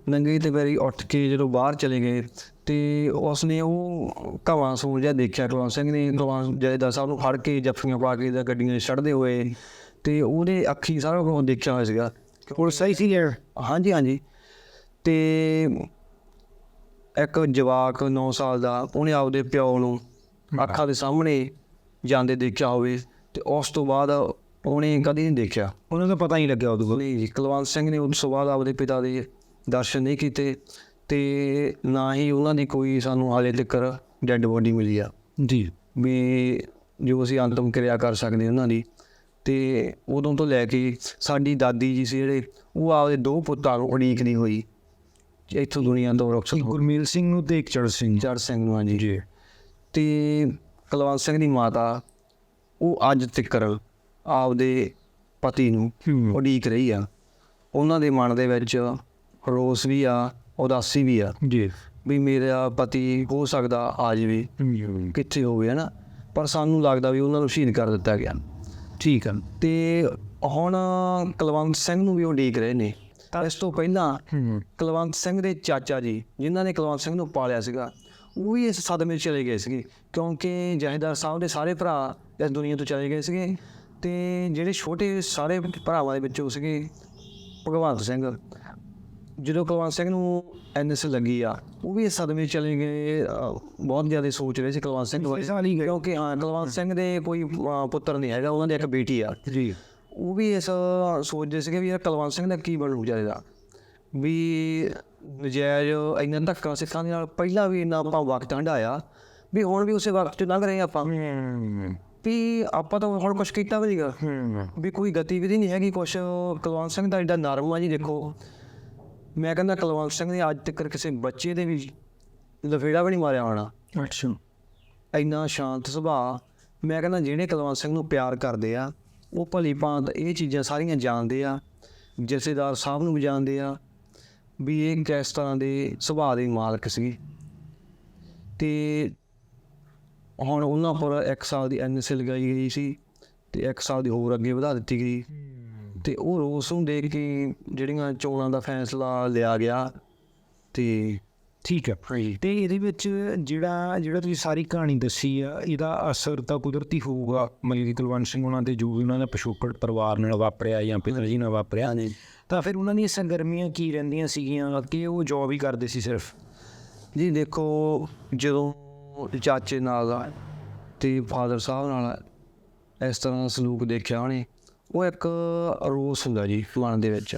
Speaker 1: ਨੰਗੇ ਤੇ ਪੈਰੀ ਉੱਠ ਕੇ ਜਦੋਂ ਬਾਹਰ ਚਲੇ ਗਏ ਤੇ ਉਸਨੇ ਉਹ ਘਾਵਾਂ ਸੂਰ ਜਿਹਾ ਦੇਖਿਆ ਕੁਲਵੰਤ ਸਿੰਘ ਨੇ ਕੁਲਵੰਤ ਜੈਦਾ ਸਾਹਿਬ ਨੂੰ ਫੜ ਕੇ ਜੱਫੀਆਂ ਪਾ ਕੇ ਜਾਂ ਗੱਡੀਆਂ ਚੜ੍ਹਦੇ ਹੋਏ ਤੇ ਉਹਦੇ ਅੱਖੀ ਸਾਰਾ ਕੁਝ ਦੇਖਿਆ ਹੋਇਆ ਸੀਗਾ।
Speaker 2: ਪੁਲਿਸ ਆਈ ਸੀ ਯਾਰ
Speaker 1: ਹਾਂਜੀ ਹਾਂਜੀ। ਤੇ ਇੱਕ ਜਵਾਕ 9 ਸਾਲ ਦਾ ਉਹਨੇ ਆਪਦੇ ਪਿਓ ਨੂੰ ਅੱਖਾਂ ਦੇ ਸਾਹਮਣੇ ਜਾਂਦੇ ਦੇਖਿਆ ਹੋਵੇ ਤੇ ਉਸ ਤੋਂ ਬਾਅਦ ਉਹਨੇ ਕਦੀ ਨਹੀਂ ਦੇਖਿਆ।
Speaker 2: ਉਹਨਾਂ ਦਾ ਪਤਾ ਨਹੀਂ ਲੱਗਿਆ ਉਦੋਂ
Speaker 1: ਨਹੀਂ ਜੀ ਕੁਲਵੰਤ ਸਿੰਘ ਨੇ ਉਸ ਤੋਂ ਬਾਅਦ ਆਪਦੇ ਪਿਤਾ ਦੇ ਦਰਸ਼ਨ ਨਹੀਂ ਕੀਤੇ। ਤੇ ਨਾ ਹੀ ਉਹਨਾਂ ਦੀ ਕੋਈ ਸਾਨੂੰ ਹਾਲੇ ਤੱਕ ਡੈੱਡ ਬੋਡੀ ਮਿਲੀ ਆ।
Speaker 2: ਜੀ।
Speaker 1: ਵੀ ਜੋ ਅਸੀਂ ਅੰਤਮ ਕਿਰਿਆ ਕਰ ਸਕਦੇ ਉਹਨਾਂ ਦੀ। ਤੇ ਉਦੋਂ ਤੋਂ ਲੈ ਕੇ ਸਾਡੀ ਦਾਦੀ ਜੀ ਸੀ ਜਿਹੜੇ ਉਹ ਆਪਦੇ ਦੋ ਪੁੱਤਾਂ ਨੂੰ ਉਡੀਕ ਨਹੀਂ ਹੋਈ। ਇੱਥੋਂ ਦੁਨੀਆ ਤੋਂ ਰੁਖਸਤ ਹੋ
Speaker 2: ਗੁਰਮੀਲ ਸਿੰਘ ਨੂੰ ਤੇ ਇੱਕ ਚੜ ਸਿੰਘ
Speaker 1: ਚੜ ਸਿੰਘ ਨੂੰ ਹਾਂਜੀ। ਜੀ। ਤੇ ਕੁਲਵੰਤ ਸਿੰਘ ਦੀ ਮਾਤਾ ਉਹ ਅੱਜ ਤੱਕ ਆਪਦੇ ਪਤੀ ਨੂੰ ਉਡੀਕ ਰਹੀ ਆ। ਉਹਨਾਂ ਦੇ ਮਨ ਦੇ ਵਿੱਚ ਰੋਸ ਵੀ ਆ ਉਦਾਸੀ ਵੀ ਆ।
Speaker 2: ਜੀ।
Speaker 1: ਵੀ ਮੇਰਾ ਪਤੀ ਹੋ ਸਕਦਾ ਆ ਜਾਵੇ ਕਿੱਥੇ ਹੋਵੇ ਹਨਾ? ਪਰ ਸਾਨੂੰ ਲੱਗਦਾ ਵੀ ਉਹਨਾਂ ਨੂੰ ਸ਼ਹੀਦ ਕਰ ਦਿੱਤਾ ਗਿਆ।
Speaker 2: ਠੀਕ ਹੈ
Speaker 1: ਤੇ ਹੁਣ ਕੁਲਵੰਤ ਸਿੰਘ ਨੂੰ ਵੀ ਉਹ ਡੀਕ ਰਹੇ ਨੇ। ਇਸ ਤੋਂ ਪਹਿਲਾਂ ਕੁਲਵੰਤ ਸਿੰਘ ਦੇ ਚਾਚਾ ਜੀ ਜਿਨ੍ਹਾਂ ਨੇ ਕੁਲਵੰਤ ਸਿੰਘ ਨੂੰ ਪਾਲਿਆ ਸੀਗਾ ਉਹ ਵੀ ਇਸ ਸਦਮੇ ਚਲੇ ਗਏ ਸੀਗੇ। ਕਿਉਂਕਿ ਜਹੇਦਾਰ ਸਾਹਿਬ ਦੇ ਸਾਰੇ ਭਰਾ ਇਸ ਦੁਨੀਆ ਤੋਂ ਚਲੇ ਗਏ ਸੀਗੇ। ਤੇ ਜਿਹੜੇ ਛੋਟੇ ਸਾਰੇ ਭਰਾਵਾਂ ਦੇ ਵਿੱਚੋਂ ਸੀਗੇ ਭਗਵੰਤ ਸਿੰਘ। ਜਦੋਂ ਕੁਲਵੰਤ ਸਿੰਘ ਨੂੰ ਐਨਐਸ ਲੱਗੀ ਆ ਉਹ ਵੀ ਇਸ ਸਦਮੇ ਚਲੇ ਗਏ ਬਹੁਤ ਜ਼ਿਆਦਾ ਸੋਚ ਰਹੇ ਸੀ ਕੁਲਵੰਤ ਸਿੰਘ ਬਾਰੇ। ਕਿਉਂਕਿ ਹਾਂ ਕੁਲਵੰਤ ਸਿੰਘ ਦੇ ਕੋਈ ਪੁੱਤਰ ਨਹੀਂ ਹੈਗਾ ਉਹਨਾਂ ਦੀ ਇੱਕ ਬੇਟੀ ਆ।
Speaker 2: ਜੀ।
Speaker 1: ਉਹ ਵੀ ਇਸ ਸੋਚਦੇ ਸੀਗੇ ਵੀ ਯਾਰ ਕੁਲਵੰਤ ਸਿੰਘ ਦਾ ਕੀ ਬਣੂ ਦਾ ਵੀ ਨਜਾਇਜ਼ ਇੰਨਾ ਧੱਕਾ ਸਿੱਖਾਂ ਦੇ ਨਾਲ ਪਹਿਲਾਂ ਵੀ ਇੰਨਾ ਆਪਾਂ ਵਕਤ ਹੰਡਾਇਆ ਵੀ ਹੁਣ ਵੀ ਉਸੇ ਵਕਤ 'ਚ ਲੰਘ ਰਹੇ ਆਪਾਂ। ਵੀ ਆਪਾਂ ਤਾਂ ਹੁਣ ਕੁਝ ਕੀਤਾ ਵੀ ਨਹੀਂਗਾ ਵੀ ਕੋਈ ਗਤੀਵਿਧੀ ਨਹੀਂ ਹੈਗੀ ਕੁਛ। ਕੁਲਵੰਤ ਸਿੰਘ ਦਾ ਐਡਾ ਨਰਮ ਆ ਜੀ ਦੇਖੋ। ਮੈਂ ਕਹਿੰਦਾ ਕੁਲਵੰਤ ਸਿੰਘ ਨੇ ਅੱਜ ਤੱਕ ਕਿਸੇ ਬੱਚੇ ਦੇ ਵੀ ਲਫੇੜਾ ਵੀ ਨਹੀਂ ਮਾਰਿਆ ਹੋਣਾ।
Speaker 2: ਅੱਛਾ।
Speaker 1: ਇੰਨਾ ਸ਼ਾਂਤ ਸੁਭਾਅ ਮੈਂ ਕਹਿੰਦਾ ਜਿਹੜੇ ਕੁਲਵੰਤ ਸਿੰਘ ਨੂੰ ਪਿਆਰ ਕਰਦੇ ਆ ਉਹ ਭਲੀ ਭਾਂਤ ਇਹ ਚੀਜ਼ਾਂ ਸਾਰੀਆਂ ਜਾਣਦੇ ਆ ਜਥੇਦਾਰ ਸਾਹਿਬ ਨੂੰ ਵੀ ਜਾਣਦੇ ਆ ਵੀ ਇਹ ਕਿਸ ਤਰ੍ਹਾਂ ਦੇ ਸੁਭਾਅ ਦੇ ਮਾਲਕ ਸੀ ਤੇ ਹੁਣ ਉਹਨਾਂ ਪਰ 1 ਸਾਲ ਦੀ ਐਨਐਸਏ ਲਗਾਈ ਗਈ ਸੀ ਤੇ 1 ਸਾਲ ਦੀ ਹੋਰ ਅੱਗੇ ਵਧਾ ਦਿੱਤੀ ਗਈ। ਤੇ ਉਹ ਰੋਸ ਨੂੰ ਦੇਖ ਕੇ ਜਿਹੜੀਆਂ ਚੋਣਾਂ ਦਾ ਫੈਸਲਾ ਲਿਆ ਗਿਆ ਤੇ
Speaker 2: ਠੀਕ ਹੈ। ਤੇ ਇਹਦੇ ਵਿੱਚ ਜਿਹੜਾ ਜਿਹੜਾ ਤੁਸੀਂ ਸਾਰੀ ਕਹਾਣੀ ਦੱਸੀ ਆ ਇਹਦਾ ਅਸਰ ਤਾਂ ਕੁਦਰਤੀ ਹੋਊਗਾ। ਮਲਕੀ ਕੁਲਵੰਤ ਸਿੰਘ ਉਹਨਾਂ ਦੇ ਜੋ ਉਹਨਾਂ ਦਾ ਪਿਛੋਕੜ ਪਰਿਵਾਰ ਨਾਲ ਵਾਪਰਿਆ ਜਾਂ ਪਿਤਾ ਜੀ ਨਾਲ ਵਾਪਰਿਆ
Speaker 1: ਹਾਂਜੀ।
Speaker 2: ਤਾਂ ਫਿਰ ਉਹਨਾਂ ਦੀਆਂ ਸਰਗਰਮੀਆਂ ਕੀ ਰਹਿੰਦੀਆਂ ਸੀਗੀਆਂ ਕਿ ਉਹ ਜੌਬ ਹੀ ਕਰਦੇ ਸੀ ਸਿਰਫ?
Speaker 1: ਜੀ ਦੇਖੋ ਜਦੋਂ ਚਾਚੇ ਨਾਲ ਤੇ ਫਾਦਰ ਸਾਹਿਬ ਨਾਲ ਇਸ ਤਰ੍ਹਾਂ ਦਾ ਸਲੂਕ ਦੇਖਿਆ ਉਹਨੇ। ਉਹ ਇੱਕ ਰੋਸ ਹੁੰਦਾ ਜੀ ਮਨ ਦੇ ਵਿੱਚ।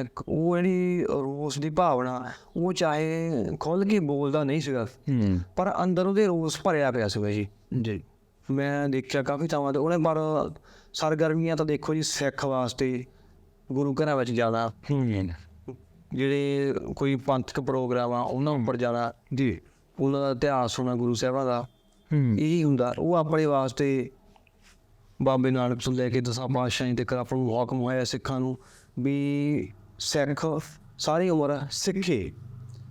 Speaker 1: ਇੱਕ ਉਹ ਜਿਹੜੀ ਰੋਸ ਦੀ ਭਾਵਨਾ ਉਹ ਚਾਹੇ ਖੁੱਲ ਕੇ ਬੋਲਦਾ ਨਹੀਂ ਸੀਗਾ ਪਰ ਅੰਦਰ ਉਹਦੇ ਰੋਸ ਭਰਿਆ ਪਿਆ ਸੀਗਾ ਜੀ।
Speaker 2: ਜੀ।
Speaker 1: ਮੈਂ ਦੇਖਿਆ ਕਾਫੀ ਥਾਵਾਂ ਤੇ ਉਹਨੇ ਪਰ ਸਰਗਰਮੀਆਂ ਤਾਂ ਦੇਖੋ ਜੀ ਸਿੱਖ ਵਾਸਤੇ ਗੁਰੂ ਘਰਾਂ ਵਿੱਚ ਜਾਣਾ
Speaker 2: ਹੂੰ।
Speaker 1: ਜਿਹੜੇ ਕੋਈ ਪੰਥਕ ਪ੍ਰੋਗਰਾਮ ਆ ਉਹਨਾਂ ਉੱਪਰ ਜਾਣਾ
Speaker 2: ਜੀ।
Speaker 1: ਉਹਨਾਂ ਦਾ ਇਤਿਹਾਸ ਸੁਣਨਾ ਗੁਰੂ ਸਾਹਿਬਾਂ ਦਾ। ਇਹੀ ਹੁੰਦਾ ਉਹ ਆਪਣੇ ਵਾਸਤੇ ਬਾਬੇ ਨਾਨਕ ਤੋਂ ਲੈ ਕੇ ਦਸਾਂ ਪਾਤਸ਼ਾਹਾਂ ਤੱਕ ਆਪਾਂ ਨੂੰ ਹੁਕਮ ਹੋਇਆ ਸਿੱਖਾਂ ਨੂੰ ਵੀ ਸਿੱਖ ਸਾਰੀ ਉਮਰ ਸਿੱਖੇ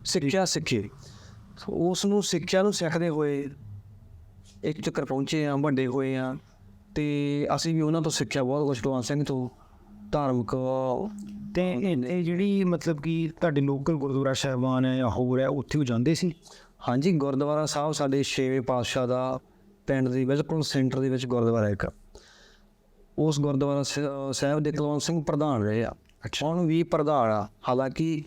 Speaker 1: ਸਿੱਖਿਆ ਸਿੱਖੇ। ਉਸ ਨੂੰ ਸਿੱਖਿਆ ਨੂੰ ਸਿੱਖਦੇ ਹੋਏ ਇੱਕ ਚੱਕਰ ਪਹੁੰਚੇ ਆ ਵੱਡੇ ਹੋਏ ਆ ਤੇ ਅਸੀਂ ਵੀ ਉਹਨਾਂ ਤੋਂ ਸਿੱਖਿਆ ਬਹੁਤ ਕੁਝ ਕੁਲਵੰਤ ਸਿੰਘ ਤੋਂ ਧਾਰਮਿਕ
Speaker 2: ਤੇ ਇਹ ਜਿਹੜੀ ਮਤਲਬ ਕਿ ਤੁਹਾਡੇ ਲੋਕਲ ਗੁਰਦੁਆਰਾ ਸਾਹਿਬਾਨ ਹੈ ਜਾਂ ਹੋਰ ਹੈ ਉੱਥੇ ਉਹ ਜਾਂਦੇ ਸੀ?
Speaker 1: ਹਾਂਜੀ ਗੁਰਦੁਆਰਾ ਸਾਹਿਬ ਸਾਡੇ ਛੇਵੇਂ ਪਾਤਸ਼ਾਹ ਦਾ ਪਿੰਡ ਦੇ ਬਿਲਕੁਲ ਸੈਂਟਰ ਦੇ ਵਿੱਚ ਗੁਰਦੁਆਰਾ ਇੱਕ। ਉਸ ਗੁਰਦੁਆਰਾ ਸਾਹਿਬ ਦੇ ਕੁਲਵੰਤ ਸਿੰਘ ਪ੍ਰਧਾਨ ਰਹੇ ਆ। ਹੁਣ ਵੀ ਪ੍ਰਧਾਨ ਆ। ਹਾਲਾਂਕਿ